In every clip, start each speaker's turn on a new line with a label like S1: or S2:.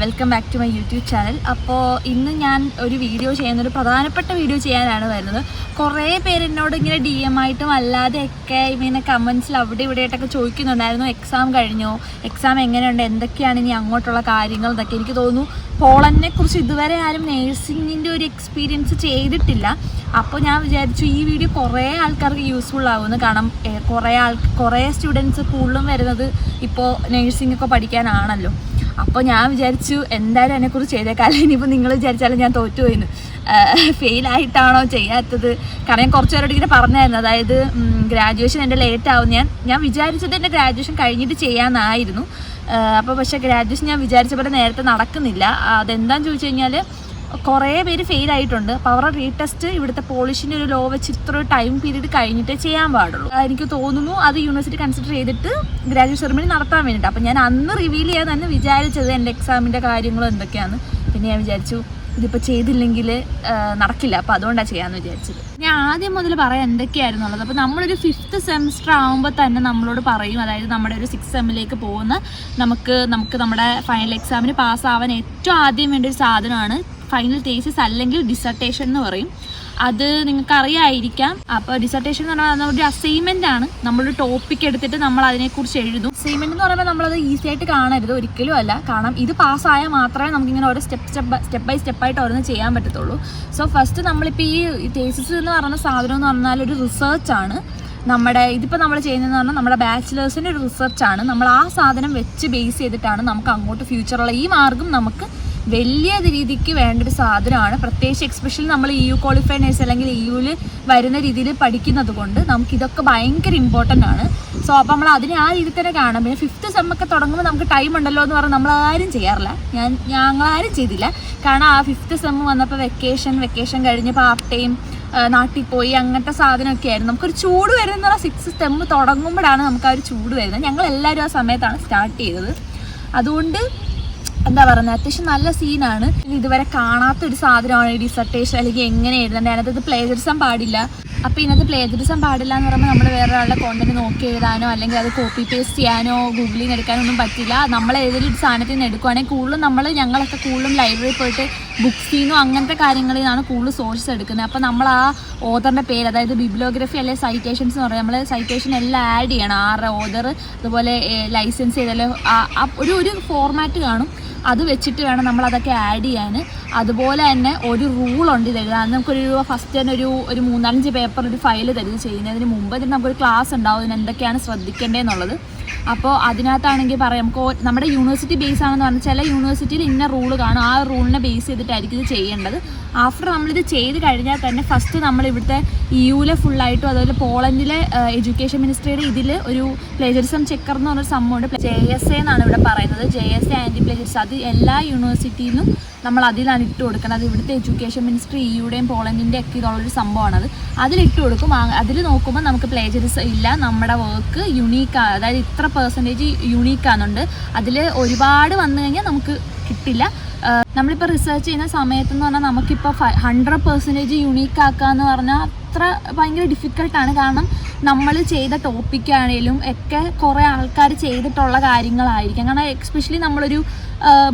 S1: Welcome back to my YouTube channel അപ്പോൾ ഇന്ന് ഞാൻ ഒരു വീഡിയോ ചെയ്യുന്ന ഒരു പ്രധാനപ്പെട്ട വീഡിയോ ചെയ്യാനാണ് വരുന്നത്. കുറേ പേര് എന്നോട് ഇങ്ങനെ ഡി എം ആയിട്ടും അല്ലാതെയൊക്കെ ഇങ്ങനെ കമൻസിൽ അവിടെ ഇവിടെ ആയിട്ടൊക്കെ ചോദിക്കുന്നുണ്ടായിരുന്നു. എക്സാം കഴിഞ്ഞോ. എക്സാം എങ്ങനെയുണ്ട്? എന്തൊക്കെയാണ് ഇനി അങ്ങോട്ടുള്ള കാര്യങ്ങൾ എന്നൊക്കെ എനിക്ക് തോന്നുന്നു. പോളനെക്കുറിച്ച് കുറിച്ച് ഇതുവരെ ആരും നേഴ്സിങ്ങിന്റെ ഒരു എക്സ്പീരിയൻസ് ചെയ്തിട്ടില്ല. അപ്പോൾ ഞാൻ വിചാരിച്ചു ഈ വീഡിയോ കുറേ ആൾക്കാർക്ക് യൂസ്ഫുൾ ആകുമെന്ന് കാരണം കുറേ ആൾ കുറേ സ്റ്റുഡൻസ് കൂടുതലും വരുന്നത് ഇപ്പോൾ നേഴ്സിംഗ് ഒക്കെ പഠിക്കാനാണല്ലോ. അപ്പോൾ ഞാൻ വിചാരിച്ചു എന്തായാലും എന്നെക്കുറിച്ച് ചെയ്തേക്കാം അല്ലെങ്കിൽ ഇനിയിപ്പോൾ നിങ്ങൾ വിചാരിച്ചാലും ഞാൻ തോറ്റുപോയിന്ന്. ഫെയിൽ ആയിട്ടാണോ ചെയ്യാത്തത്? കാരണം ഞാൻ കുറച്ച് പേരോട് ഇങ്ങനെ പറഞ്ഞായിരുന്നു. അതായത് ഗ്രാജുവേഷൻ എന്റെ ലേറ്റ് ആവും. ഞാൻ ഞാൻ വിചാരിച്ചത് എന്റെ ഗ്രാജുവേഷൻ കഴിഞ്ഞിട്ട് ചെയ്യാമെന്നായിരുന്നു അപ്പോൾ പക്ഷേ ഗ്രാജുവേഷൻ ഞാൻ വിചാരിച്ച പോലെ നേരത്തെ നടക്കുന്നില്ല. അതെന്താണെന്ന് ചോദിച്ചു കഴിഞ്ഞാൽ കുറേ പേര് ഫെയിൽ ആയിട്ടുണ്ട്. അപ്പോൾ അവരുടെ റീടെസ്റ്റ് ഇവിടുത്തെ പോളിഷിന്റെ ഒരു ലോ വെച്ച് ഇത്ര ടൈം പീരീഡ് കഴിഞ്ഞിട്ട് ചെയ്യാൻ പാടുള്ളൂ. എനിക്ക് തോന്നുന്നു അത് യൂണിവേഴ്സിറ്റി കൺസിഡർ ചെയ്തിട്ട് ഗ്രാജുവേറ്റ് സെറമണി നടത്താൻ വേണ്ടിയിട്ട് അപ്പോൾ ഞാൻ അന്ന് റിവീൽ ചെയ്യാൻ തന്നെ വിചാരിച്ചത് എന്റെ എക്സാമിന്റെ കാര്യങ്ങൾ എന്തൊക്കെയാണ് പിന്നെ ഞാൻ വിചാരിച്ചു ഇതിപ്പോൾ ചെയ്തില്ലെങ്കിൽ നടക്കില്ല. അപ്പോൾ അതുകൊണ്ടാണ് ചെയ്യാമെന്ന് വിചാരിച്ചത്. ഞാൻ ആദ്യം മുതൽ പറയാം എന്തൊക്കെയായിരുന്നു ഉള്ളത് അപ്പോൾ നമ്മളൊരു ഫിഫ്ത്ത് സെമിസ്റ്റർ ആകുമ്പോൾ തന്നെ നമ്മളോട് പറയും. അതായത് നമ്മുടെ ഒരു സിക്സ് സെമ്മിലേക്ക് പോകുന്ന നമുക്ക് നമുക്ക് നമ്മുടെ ഫൈനൽ എക്സാമിന് പാസ്സാവാൻ ഏറ്റവും ആദ്യം വേണ്ട ഒരു സാധനമാണ് ഫൈനൽ തേസിസ് അല്ലെങ്കിൽ ഡിസർട്ടേഷൻ എന്ന് പറയും. അത് നിങ്ങൾക്ക് അറിയായിരിക്കാം അപ്പോൾ ഡിസർട്ടേഷൻ എന്ന് പറഞ്ഞാൽ ഒരു അസൈൻമെന്റ് ആണ്. നമ്മളൊരു ടോപ്പിക് എടുത്തിട്ട് നമ്മൾ അതിനെക്കുറിച്ച് എഴുതും. അസൈൻമെന്റ് എന്ന് പറയുമ്പോൾ അത് ഈസി ആയിട്ട് കാണരുത് ഒരിക്കലും അല്ല. കാരണം ഇത് പാസ്സായാൽ മാത്രമേ നമുക്കിങ്ങനെ ഓരോ step step step by step ആയിട്ട് ഓരോന്ന് ചെയ്യാൻ പറ്റത്തുള്ളൂ. സോ ഫസ്റ്റ് നമ്മളിപ്പോൾ ഈ തേസിസ് എന്ന് പറഞ്ഞ സാധനം എന്ന് പറഞ്ഞാൽ ഒരു റിസർച്ച് ആണ്. നമ്മുടെ ഇതിപ്പോൾ നമ്മൾ ചെയ്യുന്നതെന്ന് പറഞ്ഞാൽ നമ്മുടെ ബാച്ചിലേഴ്സിന്റെ ഒരു റിസർച്ചാണ് നമ്മൾ ആ സാധനം വെച്ച് ബേസ് ചെയ്തിട്ടാണ് നമുക്ക് അങ്ങോട്ട് ഫ്യൂച്ചറുള്ള ഈ മാർഗം നമുക്ക് വലിയ രീതിക്ക് വേണ്ട ഒരു സാധനമാണ്. പ്രത്യേകിച്ച് എക്സ്പെഷ്യലി നമ്മൾ ഇ യു ക്വാളിഫൈഡ് നേഴ്സ് അല്ലെങ്കിൽ ഇ യുവിൽ വരുന്ന രീതിയിൽ പഠിക്കുന്നത് കൊണ്ട് നമുക്ക് ഇതൊക്കെ ഭയങ്കര ഇമ്പോർട്ടന്റ് ആണ്. സോ അപ്പോൾ നമ്മൾ അതിനെ ആ രീതിയിൽ തന്നെ കാണാം. പിന്നെ ഫിഫ്ത്ത് സെമ്മൊക്കെ തുടങ്ങുമ്പോൾ നമുക്ക് ടൈം ഉണ്ടല്ലോ എന്ന് പറഞ്ഞാൽ നമ്മൾ ആരും ചെയ്യാറില്ല. ഞാൻ ഞങ്ങളാരും ചെയ്തില്ല. കാരണം ആ ഫിഫ്ത്ത് സെമ്മ് വന്നപ്പോൾ വെക്കേഷൻ വെക്കേഷൻ കഴിഞ്ഞ് പാർട്ട് ടൈം നാട്ടിൽ പോയി അങ്ങനത്തെ സാധനമൊക്കെ ആയിരുന്നു. നമുക്കൊരു ചൂട് വരുന്ന സിക്സ് സ്റ്റെമ്മ് തുടങ്ങുമ്പോഴാണ് നമുക്ക് ആ ഒരു ചൂട് വരുന്നത്. ഞങ്ങൾ എല്ലാവരും ആ സമയത്താണ് സ്റ്റാർട്ട് ചെയ്തത്. അതുകൊണ്ട് എന്താ പറയുന്നത് അത്യാവശ്യം നല്ല സീനാണ്. ഇതുവരെ കാണാത്ത ഒരു സാധനമാണ് ഈ ഡിസർട്ടേഷൻ അല്ലെങ്കിൽ എങ്ങനെ എഴുതേണ്ടത് അതിനകത്ത് പ്ലേജറിസം പാടില്ല. അപ്പോൾ ഇതിനകത്ത് പ്ലേജറിസം പാടില്ല എന്ന് പറയുമ്പോൾ നമ്മൾ വേറെ ഒരാളുടെ കോണ്ടന്റ് നോക്കി എഴുതാനോ അല്ലെങ്കിൽ അത് കോപ്പി പേസ്റ്റ് ചെയ്യാനോ ഗൂഗിളിൽ നിന്ന് എടുക്കാനോ ഒന്നും പറ്റില്ല. നമ്മൾ ഏതെങ്കിലും സാധനത്തിൽ നിന്ന് എടുക്കുവാണെങ്കിൽ കൂടുതലും നമ്മൾ ഞങ്ങളൊക്കെ കൂടുതലും ലൈബ്രറിയിൽ പോയിട്ട് ബുക്സിൽ നിന്നും അങ്ങനത്തെ കാര്യങ്ങളിൽ നിന്നാണ് കൂടുതൽ സോഴ്സ് എടുക്കുന്നത്. അപ്പോൾ നമ്മൾ ആ ഓതറിന്റെ പേര് അതായത് ബിബ്ലോഗ്രഫി അല്ലെങ്കിൽ സൈറ്റേഷൻസ് എന്ന് പറയുന്നത് നമ്മൾ സൈറ്റേഷൻ എല്ലാം ആഡ് ചെയ്യണം. ആറ് ഓതർ അതുപോലെ ലൈസൻസ് ചെയ്താൽ ഒരു ഒരു ഫോർമാറ്റ് കാണും. അത് വെച്ചിട്ട് വേണം നമ്മൾ അതൊക്കെ ആഡ് ചെയ്യാൻ. അതുപോലെ തന്നെ ഒരു റൂളുണ്ട് ഇത് എഴുതാൻ. നമുക്കൊരു ഫസ്റ്റ് തന്നെ ഒരു ഒരു മൂന്നാലഞ്ച് പേപ്പർ ഒരു ഫയൽ തരും ചെയ്യുന്നതിന് മുമ്പ് ഇതിന് നമുക്കൊരു ക്ലാസ് ഉണ്ടാവും. ഇതിന് എന്തൊക്കെയാണ് ശ്രദ്ധിക്കേണ്ടതെന്നുള്ളത് അപ്പോൾ അതിനകത്താണെങ്കിൽ പറയാം നമുക്ക് നമ്മുടെ യൂണിവേഴ്സിറ്റി ബേസ് ആണെന്ന് പറഞ്ഞാൽ ചില യൂണിവേഴ്സിറ്റിയിൽ ഇന്ന റൂൾ കാണും. ആ റൂളിനെ ബേസ് ചെയ്തിട്ടായിരിക്കും ഇത് ചെയ്യേണ്ടത്. ആഫ്റ്റർ നമ്മളിത് ചെയ്ത് കഴിഞ്ഞാൽ തന്നെ ഫസ്റ്റ് നമ്മൾ ഇവിടുത്തെ യുവിലെ ഫുള്ളായിട്ടും അതുപോലെ പോളണ്ടിലെ എഡ്യൂക്കേഷൻ മിനിസ്ട്രിയുടെ ഇതിൽ ഒരു പ്ലേജറിസം ചെക്കർ എന്ന് പറഞ്ഞൊരു സംഭവമുണ്ട്. ജെ എസ് എ എന്നാണ് ഇവിടെ പറയുന്നത്. J S A anti plagiarism അത് എല്ലാ യൂണിവേഴ്സിറ്റിയിലും നമ്മൾ അതിലാണ് ഇട്ട് കൊടുക്കുന്നത് അത് ഇവിടുത്തെ എഡ്യൂക്കേഷൻ മിനിസ്ട്രി ഇയുടെയും പോളണ്ടിന്റെ ഒക്കെ ഇതുള്ളൊരു സംഭവമാണത് അതിലിട്ട് കൊടുക്കും. അതിൽ നോക്കുമ്പോൾ നമുക്ക് പ്ലേജറിസം ഇല്ല. നമ്മുടെ വർക്ക് യുണീക്ക് അതായത് ഇത്ര പെർസെന്റേജ് യുണീക്ക് ആണെന്നുണ്ട്. അതിൽ ഒരുപാട് വന്നു കഴിഞ്ഞാൽ നമുക്ക് കിട്ടില്ല. നമ്മളിപ്പോൾ റിസർച്ച് ചെയ്യുന്ന സമയത്തെന്ന് പറഞ്ഞാൽ നമുക്കിപ്പോൾ ഹൺഡ്രഡ് പെർസെന്റേജ് യുണീക്ക് ആക്കുക എന്ന് പറഞ്ഞാൽ അത്ര ഭയങ്കര ഡിഫിക്കൽട്ടാണ് കാരണം നമ്മൾ ചെയ്ത ടോപ്പിക്കാണേലും ഒക്കെ കുറേ ആൾക്കാർ ചെയ്തിട്ടുള്ള കാര്യങ്ങളായിരിക്കും. കാരണം എക്സ്പെഷ്യലി നമ്മളൊരു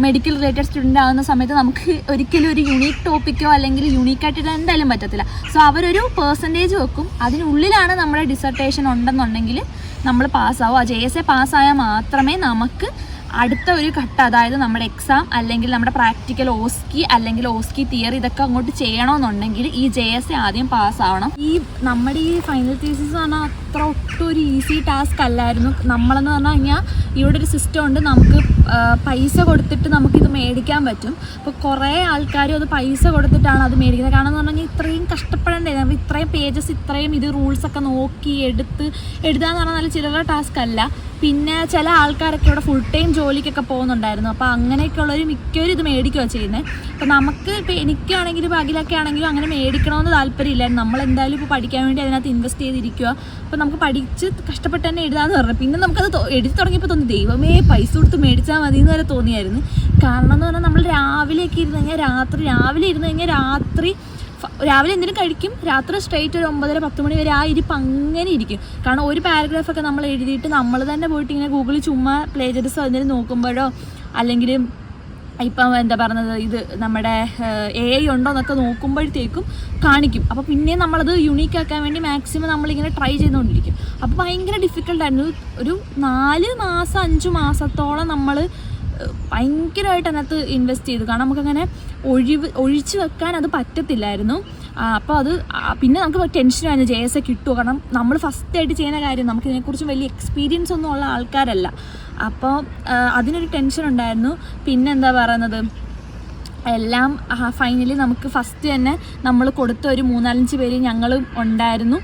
S1: മെഡിക്കൽ റിലേറ്റഡ് സ്റ്റുഡന്റ് ആകുന്ന സമയത്ത് നമുക്ക് ഒരിക്കലും ഒരു യുണീക്ക് ടോപ്പിക്കോ അല്ലെങ്കിൽ യുണീക്കായിട്ട് എന്തായാലും പറ്റത്തില്ല. സോ അവരൊരു പേഴ്സന്റേജ് വെക്കും. അതിനുള്ളിലാണ് നമ്മുടെ ഡിസർട്ടേഷൻ ഉണ്ടെന്നുണ്ടെങ്കിൽ നമ്മൾ പാസ്സാവും ആ ജെ എസ് എ പാസ്സായാൽ മാത്രമേ നമുക്ക് അടുത്ത ഒരു ഘട്ടം അതായത് നമ്മുടെ എക്സാം അല്ലെങ്കിൽ നമ്മുടെ പ്രാക്ടിക്കൽ ഓസ്കി അല്ലെങ്കിൽ ഓസ്കി തിയറി ഇതൊക്കെ അങ്ങോട്ട് ചെയ്യണമെന്നുണ്ടെങ്കിൽ ഈ ജെ എസ് ആദ്യം പാസ്സാവണം ഈ നമ്മുടെ ഈ ഫൈനൽ തീസിസ് പറഞ്ഞാൽ അത്ര ഒട്ടും ഒരു ഈസി ടാസ്ക് അല്ലായിരുന്നു. നമ്മളെന്ന് പറഞ്ഞു കഴിഞ്ഞാൽ ഇവിടെ ഒരു സിസ്റ്റം ഉണ്ട്. നമുക്ക് പൈസ കൊടുത്തിട്ട് നമുക്കിത് മേടിക്കാൻ പറ്റും. അപ്പോൾ കുറേ ആൾക്കാരും അത് പൈസ കൊടുത്തിട്ടാണ് അത് മേടിക്കുന്നത്. കാരണം എന്ന് പറഞ്ഞാൽ ഇത്രയും കഷ്ടപ്പെടേണ്ടത് നമ്മൾ ഇത്രയും പേജസ് ഇത്രയും ഇത് റൂൾസൊക്കെ നോക്കി എടുത്ത് എഴുതാന്ന് പറഞ്ഞാൽ നല്ല ചിലരുടെ ടാസ്ക് അല്ല. പിന്നെ ചില ആൾക്കാരൊക്കെ ഇവിടെ ഫുൾ ടൈം ജോലിക്കൊക്കെ പോകുന്നുണ്ടായിരുന്നു. അപ്പോൾ അങ്ങനെയൊക്കെയുള്ളവർ മിക്കവരും ഇത് മേടിക്കുകയോ ചെയ്യുന്നത് അപ്പോൾ നമുക്ക് ഇപ്പോൾ എനിക്കാണെങ്കിലും അഖിലൊക്കെ ആണെങ്കിലും അങ്ങനെ മേടിക്കണമെന്ന് താല്പര്യമില്ലായിരുന്നു നമ്മൾ എന്തായാലും ഇപ്പോൾ പഠിക്കാൻ വേണ്ടി അതിനകത്ത് ഇൻവെസ്റ്റ് ചെയ്തിരിക്കുക അപ്പോൾ നമുക്ക് പഠിച്ച് കഷ്ടപ്പെട്ട് തന്നെ എഴുതാമെന്ന് പറഞ്ഞു. പിന്നെ നമുക്കത് എഴുതി തുടങ്ങിയപ്പോൾ തോന്നി ദൈവമേ പൈസ കൊടുത്ത് മേടിച്ചാൽ മതി എന്ന് വരെ തോന്നിയായിരുന്നു. കാരണം എന്ന് പറഞ്ഞാൽ നമ്മൾ രാവിലെയൊക്കെ ഇരുന്ന് കഴിഞ്ഞാൽ രാത്രി രാവിലെ ഇരുന്ന് കഴിഞ്ഞാൽ രാത്രി രാവിലെ എന്തിനും കഴിക്കും രാത്രി സ്ട്രേറ്റ് ഒരു ഒമ്പതര പത്ത് മണി വരെ ആ ഇരിപ്പ് അങ്ങനെ ഇരിക്കും. കാരണം ഒരു പാരഗ്രാഫൊക്കെ നമ്മൾ എഴുതിയിട്ട് നമ്മൾ തന്നെ പോയിട്ട് ഇങ്ങനെ ഗൂഗിളിൽ ചുമ്മാ പ്ലേജറിസോ എന്തെങ്കിലും നോക്കുമ്പോഴോ അല്ലെങ്കിൽ ഇപ്പം എന്താ പറഞ്ഞത് ഇത് നമ്മുടെ എ ഐ ഉണ്ടോ എന്നൊക്കെ നോക്കുമ്പോഴത്തേക്കും കാണിക്കും. അപ്പോൾ പിന്നെ നമ്മളത് യുണീക്ക് ആക്കാൻ വേണ്ടി മാക്സിമം നമ്മളിങ്ങനെ ട്രൈ ചെയ്തുകൊണ്ടിരിക്കും. അപ്പോൾ ഭയങ്കര ഡിഫിക്കൽട്ടായിരുന്നു ഒരു നാല് മാസം അഞ്ച് മാസത്തോളം നമ്മൾ ഭയങ്കരമായിട്ട് അതിനകത്ത് ഇൻവെസ്റ്റ് ചെയ്തു. കാരണം നമുക്കങ്ങനെ ഒഴിവ് ഒഴിച്ചു വെക്കാൻ അത് പറ്റത്തില്ലായിരുന്നു. അപ്പോൾ അത് പിന്നെ നമുക്ക് ടെൻഷനായിരുന്നു ജെ എസ് എ കിട്ടുമോ കാരണം നമ്മൾ ഫസ്റ്റ് ആയിട്ട് ചെയ്യുന്ന കാര്യം നമുക്ക് ഇതിനെക്കുറിച്ച് വലിയ എക്സ്പീരിയൻസ് ഒന്നും ഉള്ള ആൾക്കാരല്ല. അപ്പോൾ അതിനൊരു ടെൻഷൻ ഉണ്ടായിരുന്നു. പിന്നെ എന്താ പറയുന്നത്? എല്ലാം ഫൈനലി നമുക്ക് ഫസ്റ്റ് തന്നെ നമ്മൾ കൊടുത്ത ഒരു മൂന്നാലഞ്ച് പേര് ഞങ്ങളും ഉണ്ടായിരുന്നു.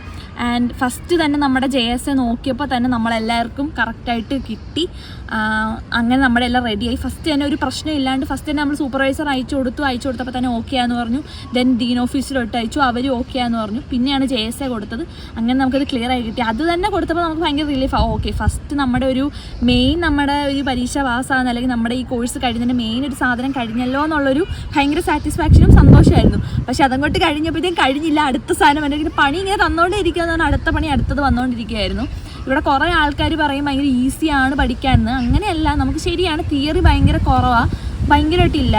S1: ആൻഡ് ഫസ്റ്റ് തന്നെ നമ്മുടെ ജെ എസ് എ നോക്കിയപ്പോൾ തന്നെ നമ്മളെല്ലാവർക്കും കറക്റ്റായിട്ട് കിട്ടി. അങ്ങനെ നമ്മുടെ എല്ലാം റെഡിയായി ഫസ്റ്റ് തന്നെ ഒരു പ്രശ്നം ഇല്ലാണ്ട് ഫസ്റ്റ് തന്നെ നമ്മൾ സൂപ്പർവൈസർ അയച്ചു കൊടുത്തു. അയച്ചു കൊടുത്തപ്പോൾ തന്നെ ഓക്കെ ആന്ന് പറഞ്ഞു. ദെൻ ഡീൻ ഓഫീസിലോട്ട് അയച്ചു. അവർ ഓക്കെ ആന്ന് പറഞ്ഞു. പിന്നെയാണ് ജെ എസ് എ കൊടുത്തത്. അങ്ങനെ നമുക്കത് ക്ലിയർ ആയി കിട്ടി. അത് തന്നെ കൊടുത്തപ്പോൾ നമുക്ക് ഭയങ്കര റിലീഫ് ഓക്കെ ഫസ്റ്റ് നമ്മുടെ ഒരു മെയിൻ നമ്മുടെ ഒരു പരീക്ഷ പാസ്സാകുന്ന അല്ലെങ്കിൽ നമ്മുടെ ഈ കോഴ്സ് കഴിയുന്നതിന്റെ മെയിൻ ഒരു സാധനം കഴിഞ്ഞല്ലോ എന്നുള്ളൊരു ഭയങ്കര സാറ്റിസ്ഫാക്ഷനും സന്തോഷമായിരുന്നു പക്ഷെ അതങ്ങോട്ട് കഴിഞ്ഞപ്പോഴത്തേക്കും കഴിഞ്ഞില്ല. അടുത്ത സാധനം അല്ലെങ്കിൽ പണി ഇങ്ങനെ തന്നുകൊണ്ടേ പറഞ്ഞാൽ അടുത്ത പണി അടുത്തത് വന്നുകൊണ്ടിരിക്കുകയായിരുന്നു ഇവിടെ കുറേ ആൾക്കാർ പറയും ഭയങ്കര ഈസിയാണ് പഠിക്കാമെന്ന് അങ്ങനെയല്ല നമുക്ക് ശരിയാണ്. തിയറി ഭയങ്കര കുറവാണ് ഭയങ്കരമായിട്ടില്ല.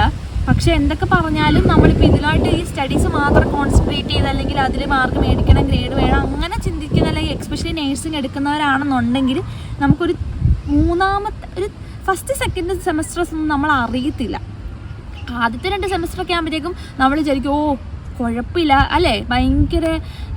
S1: പക്ഷെ എന്തൊക്കെ പറഞ്ഞാലും നമ്മളിപ്പോൾ ഇതിലായിട്ട് ഈ സ്റ്റഡീസ് മാത്രം കോൺസെൻട്രേറ്റ് ചെയ്ത് അല്ലെങ്കിൽ അതിൽ മാർക്ക് മേടിക്കണം ഗ്രേഡ് വേണം അങ്ങനെ ചിന്തിക്കുന്ന അല്ലെങ്കിൽ എക്സ്പെഷ്യലി നേഴ്സിംഗ് എടുക്കുന്നവരാണെന്നുണ്ടെങ്കിൽ നമുക്കൊരു മൂന്നാമത്തെ ഒരു ഫസ്റ്റ് സെക്കൻഡ് സെമസ്റ്റേഴ്സ് ഒന്നും നമ്മൾ അറിയത്തില്ല. ആദ്യത്തെ രണ്ട് സെമസ്റ്റർ ഒക്കെ ആകുമ്പോഴത്തേക്കും നമ്മൾ വിചാരിക്കും ഓ കുഴപ്പമില്ല. അല്ലേ? ഭയങ്കര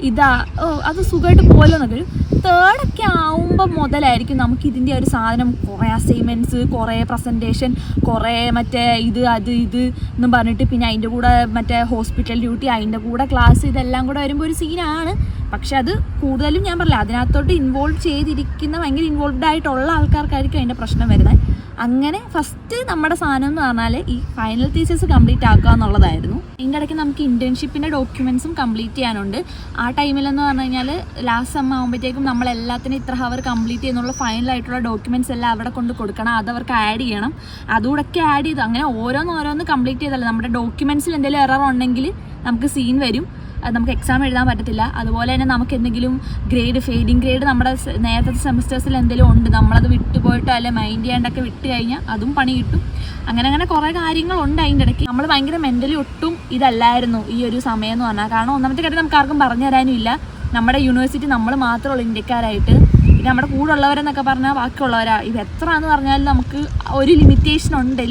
S1: ഇതാ. ഓ അത് സുഖമായിട്ട് പോലെ ഒരു തേർഡൊക്കെ ആവുമ്പോൾ മുതലായിരിക്കും നമുക്ക് ഇതിന്റെ ഒരു സാധനം കുറേ അസൈൻമെന്റ്സ് കുറേ പ്രസന്റേഷൻ കുറേ മറ്റേ ഇത് അത് ഇത് എന്നും പറഞ്ഞിട്ട് പിന്നെ അതിന്റെ കൂടെ മറ്റേ ഹോസ്പിറ്റൽ ഡ്യൂട്ടി അതിന്റെ കൂടെ ക്ലാസ് ഇതെല്ലാം കൂടെ വരുമ്പോൾ ഒരു സീനാണ് പക്ഷെ അത് കൂടുതലും ഞാൻ പറഞ്ഞില്ല അതിനകത്തോട്ട് ഇൻവോൾവ് ചെയ്തിരിക്കുന്ന ഭയങ്കര ഇൻവോൾവ് ആയിട്ടുള്ള ആൾക്കാർക്കായിരിക്കും അതിന്റെ പ്രശ്നം വരുന്നത്. അങ്ങനെ ഫസ്റ്റ് നമ്മുടെ സാധനം എന്ന് പറഞ്ഞാൽ ഈ ഫൈനൽ തീസസ് കംപ്ലീറ്റ് ആക്കുക എന്നുള്ളതായിരുന്നു. അതിന്റെ ഇടയ്ക്ക് നമുക്ക് ഇന്റേൺഷിപ്പിന്റെ ഡോക്യുമെൻസും കംപ്ലീറ്റ് ചെയ്യാനുണ്ട്. ആ ടൈമിലെന്ന് പറഞ്ഞു കഴിഞ്ഞാൽ ലാസ്റ്റ് സെം ആകുമ്പോഴത്തേക്കും നമ്മൾ എല്ലാത്തിനും ഇത്ര ഹവർ കംപ്ലീറ്റ് ചെയ്യുന്നുള്ള ഫൈനൽ ആയിട്ടുള്ള ഡോക്യുമെന്റ്സ് എല്ലാം അവിടെ കൊണ്ട് കൊടുക്കണം. അത് അവർക്ക് ആഡ് ചെയ്യണം. അതുകൂടെയൊക്കെ ആഡ് ചെയ്ത് അങ്ങനെ ഓരോന്ന് ഓരോന്ന് കംപ്ലീറ്റ് ചെയ്തല്ല നമ്മുടെ ഡോക്യുമെന്റ്സിൽ എന്തെങ്കിലും എറർ ഉണ്ടെങ്കിൽ നമുക്ക് സീൻ വരും. നമുക്ക് എക്സാം എഴുതാൻ പറ്റത്തില്ല. അതുപോലെ തന്നെ നമുക്ക് എന്തെങ്കിലും ഗ്രേഡ് ഫെയ്ഡിങ് ഗ്രേഡ് നമ്മുടെ നേരത്തെ സെമിസ്റ്റേഴ്സിൽ എന്തെങ്കിലും ഉണ്ട്. നമ്മളത് വിട്ടുപോയിട്ട് അല്ലെ മൈൻഡ് ചെയ്യാണ്ടൊക്കെ വിട്ട് കഴിഞ്ഞാൽ അതും പണി കിട്ടും. അങ്ങനെ അങ്ങനെ കുറേ കാര്യങ്ങളുണ്ട് അതിന്റെ ഇടയ്ക്ക്. നമ്മൾ ഭയങ്കര മെന്റലി ഒട്ടും ഇതല്ലായിരുന്നു ഈ ഒരു സമയം എന്ന് പറഞ്ഞാൽ. കാരണം ഒന്നാമത്തെ കാര്യം നമുക്ക് ആർക്കും പറഞ്ഞു തരാനും ഇല്ല. നമ്മുടെ യൂണിവേഴ്സിറ്റി നമ്മൾ മാത്രമുള്ള ഇന്ത്യക്കാരായിട്ട്. പിന്നെ നമ്മുടെ കൂടെ ഉള്ളവരെന്നൊക്കെ പറഞ്ഞാൽ ബാക്കിയുള്ളവരാ. ഇത് എത്ര എന്ന് പറഞ്ഞാൽ നമുക്ക് ഒരു ലിമിറ്റേഷൻ ഉണ്ട്.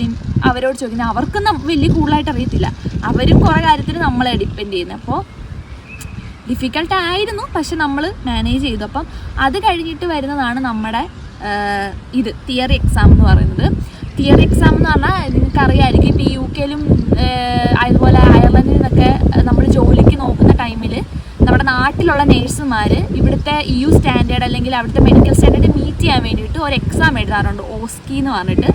S1: അവരോട് ചോദിക്കുന്നത് അവർക്കൊന്നും വലിയ കൂടുതലായിട്ട് അറിയത്തില്ല. അവരും കുറേ കാര്യത്തിൽ നമ്മളെ ഡിപ്പെൻഡ് ചെയ്യുന്നത്. അപ്പോൾ ഡിഫിക്കൽട്ട് ആയിരുന്നു പക്ഷെ നമ്മൾ മാനേജ് ചെയ്തു. അപ്പം അത് കഴിഞ്ഞിട്ട് വരുന്നതാണ് നമ്മുടെ ഇത് തിയറി എക്സാം എന്ന് പറയുന്നത്. തിയറി എക്സാം എന്ന് പറഞ്ഞാൽ നിങ്ങൾക്കറിയായിരിക്കും ഇപ്പോൾ യു കെയിലും അതുപോലെ അയർലൻഡിൽ നിന്നൊക്കെ നമ്മൾ ജോലിക്ക് നോക്കുന്ന ടൈമിൽ നമ്മുടെ നാട്ടിലുള്ള നേഴ്സുമാർ ഇവിടുത്തെ യു സ്റ്റാൻഡേർഡ് അല്ലെങ്കിൽ അവിടുത്തെ മെഡിക്കൽ സ്റ്റാൻഡേർഡ് മീറ്റ് ചെയ്യാൻ വേണ്ടിയിട്ട് ഒരു എക്സാം എഴുതാറുണ്ട്. ഓസ്കി എന്ന് പറഞ്ഞിട്ട്.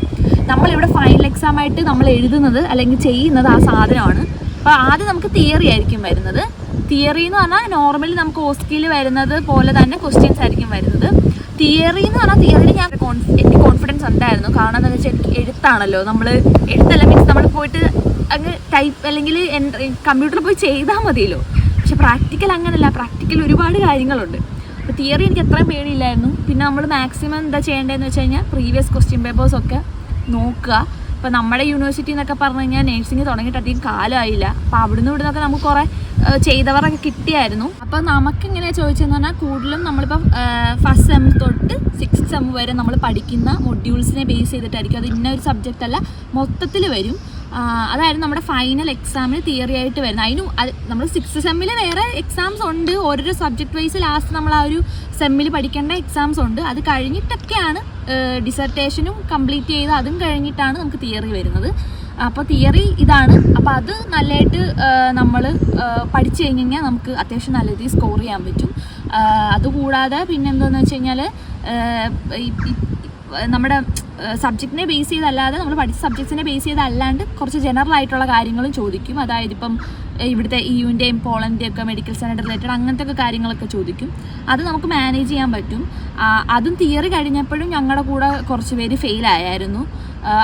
S1: നമ്മളിവിടെ ഫൈനൽ എക്സാമായിട്ട് നമ്മൾ എഴുതുന്നത് അല്ലെങ്കിൽ ചെയ്യുന്നത് ആ സാധനമാണ്. അപ്പോൾ ആദ്യം നമുക്ക് തിയറി ആയിരിക്കും വരുന്നത്. തിയറി എന്ന് പറഞ്ഞാൽ നോർമലി നമുക്ക് ഓസ്കിയിൽ വരുന്നത് പോലെ തന്നെ ക്വസ്റ്റ്യൻസ് ആയിരിക്കും വരുന്നത്. തിയറി എന്ന് പറഞ്ഞാൽ തിയറിയിൽ ഞാൻ എനിക്ക് കോൺഫിഡൻസ് ഉണ്ടായിരുന്നു. കാരണം എന്താണെന്ന് വെച്ചാൽ എനിക്ക് എഴുത്താണല്ലോ. നമ്മൾ എഴുത്തല്ല മീൻസ് നമ്മൾ പോയിട്ട് അങ്ങ് ടൈപ്പ് അല്ലെങ്കിൽ കമ്പ്യൂട്ടറിൽ പോയി ചെയ്താൽ മതിയല്ലോ. പക്ഷെ പ്രാക്ടിക്കൽ അങ്ങനല്ല. പ്രാക്ടിക്കൽ ഒരുപാട് കാര്യങ്ങളുണ്ട്. അപ്പോൾ തിയറി എനിക്ക് അത്രയും പേടിയില്ലായിരുന്നു. പിന്നെ നമ്മൾ മാക്സിമം എന്താ ചെയ്യേണ്ടതെന്ന് വെച്ച് കഴിഞ്ഞാൽ പ്രീവിയസ് ക്വസ്റ്റ്യൻ പേപ്പേഴ്സൊക്കെ നോക്കുക. ഇപ്പോൾ നമ്മുടെ യൂണിവേഴ്സിറ്റി എന്നൊക്കെ പറഞ്ഞു കഴിഞ്ഞാൽ നേഴ്സിംഗ് തുടങ്ങിയിട്ട് അധികം കാലമായില്ല. അപ്പോൾ അവിടുന്ന് ഇവിടുന്നൊക്കെ നമുക്ക് കുറേ ചെയ്തവരൊക്കെ കിട്ടിയായിരുന്നു. അപ്പോൾ നമുക്ക് എങ്ങനെയാ ചോദിച്ചതെന്ന് പറഞ്ഞാൽ കൂടുതലും നമ്മളിപ്പോൾ ഫസ്റ്റ് സെം തൊട്ട് സിക്സ് സെം വരെ നമ്മൾ പഠിക്കുന്ന മൊഡ്യൂൾസിനെ ബേസ് ചെയ്തിട്ടായിരിക്കും. അത് ഇന്ന ഒരു സബ്ജക്റ്റ് അല്ല മൊത്തത്തിൽ വരും. അതായിരുന്നു നമ്മുടെ ഫൈനൽ എക്സാമിന് തിയറി ആയിട്ട് വരുന്നത്. അതിന് നമ്മൾ സിക്സ് സെമ്മിൽ വേറെ എക്സാംസ് ഉണ്ട്. ഓരോരോ സബ്ജക്ട് വൈസ് ലാസ്റ്റ് നമ്മൾ ആ ഒരു സെമ്മിൽ പഠിക്കേണ്ട എക്സാംസ് ഉണ്ട്. അത് കഴിഞ്ഞിട്ടൊക്കെയാണ് ഡിസർട്ടേഷനും കംപ്ലീറ്റ് ചെയ്ത് അതും കഴിഞ്ഞിട്ടാണ് നമുക്ക് തിയറി വരുന്നത്. അപ്പോൾ തിയറി ഇതാണ്. അപ്പോൾ അത് നല്ലതായിട്ട് നമ്മൾ പഠിച്ചു കഴിഞ്ഞ് കഴിഞ്ഞാൽ നമുക്ക് അത്യാവശ്യം നല്ല രീതിയിൽ സ്കോർ ചെയ്യാൻ പറ്റും. അതുകൂടാതെ പിന്നെ എന്താണെന്ന് വെച്ച് കഴിഞ്ഞാൽ നമ്മുടെ സബ്ജക്റ്റിനെ ബേസ് ചെയ്തല്ലാതെ നമ്മൾ പഠിച്ച സബ്ജക്ട്സിനെ ബേസ് ചെയ്തല്ലാണ്ട് കുറച്ച് ജനറൽ ആയിട്ടുള്ള കാര്യങ്ങളും ചോദിക്കും. അതായത് ഇപ്പം ഇവിടുത്തെ ഇയുവിന്റെയും പോളന്റെയും ഒക്കെ മെഡിക്കൽ സെന്റർ റിലേറ്റഡ് അങ്ങനത്തെ ഒക്കെ കാര്യങ്ങളൊക്കെ ചോദിക്കും. അത് നമുക്ക് മാനേജ് ചെയ്യാൻ പറ്റും. അതും തിയറി കഴിഞ്ഞപ്പോഴും ഞങ്ങളുടെ കൂടെ കുറച്ച് പേര് ഫെയിൽ ആയായിരുന്നു.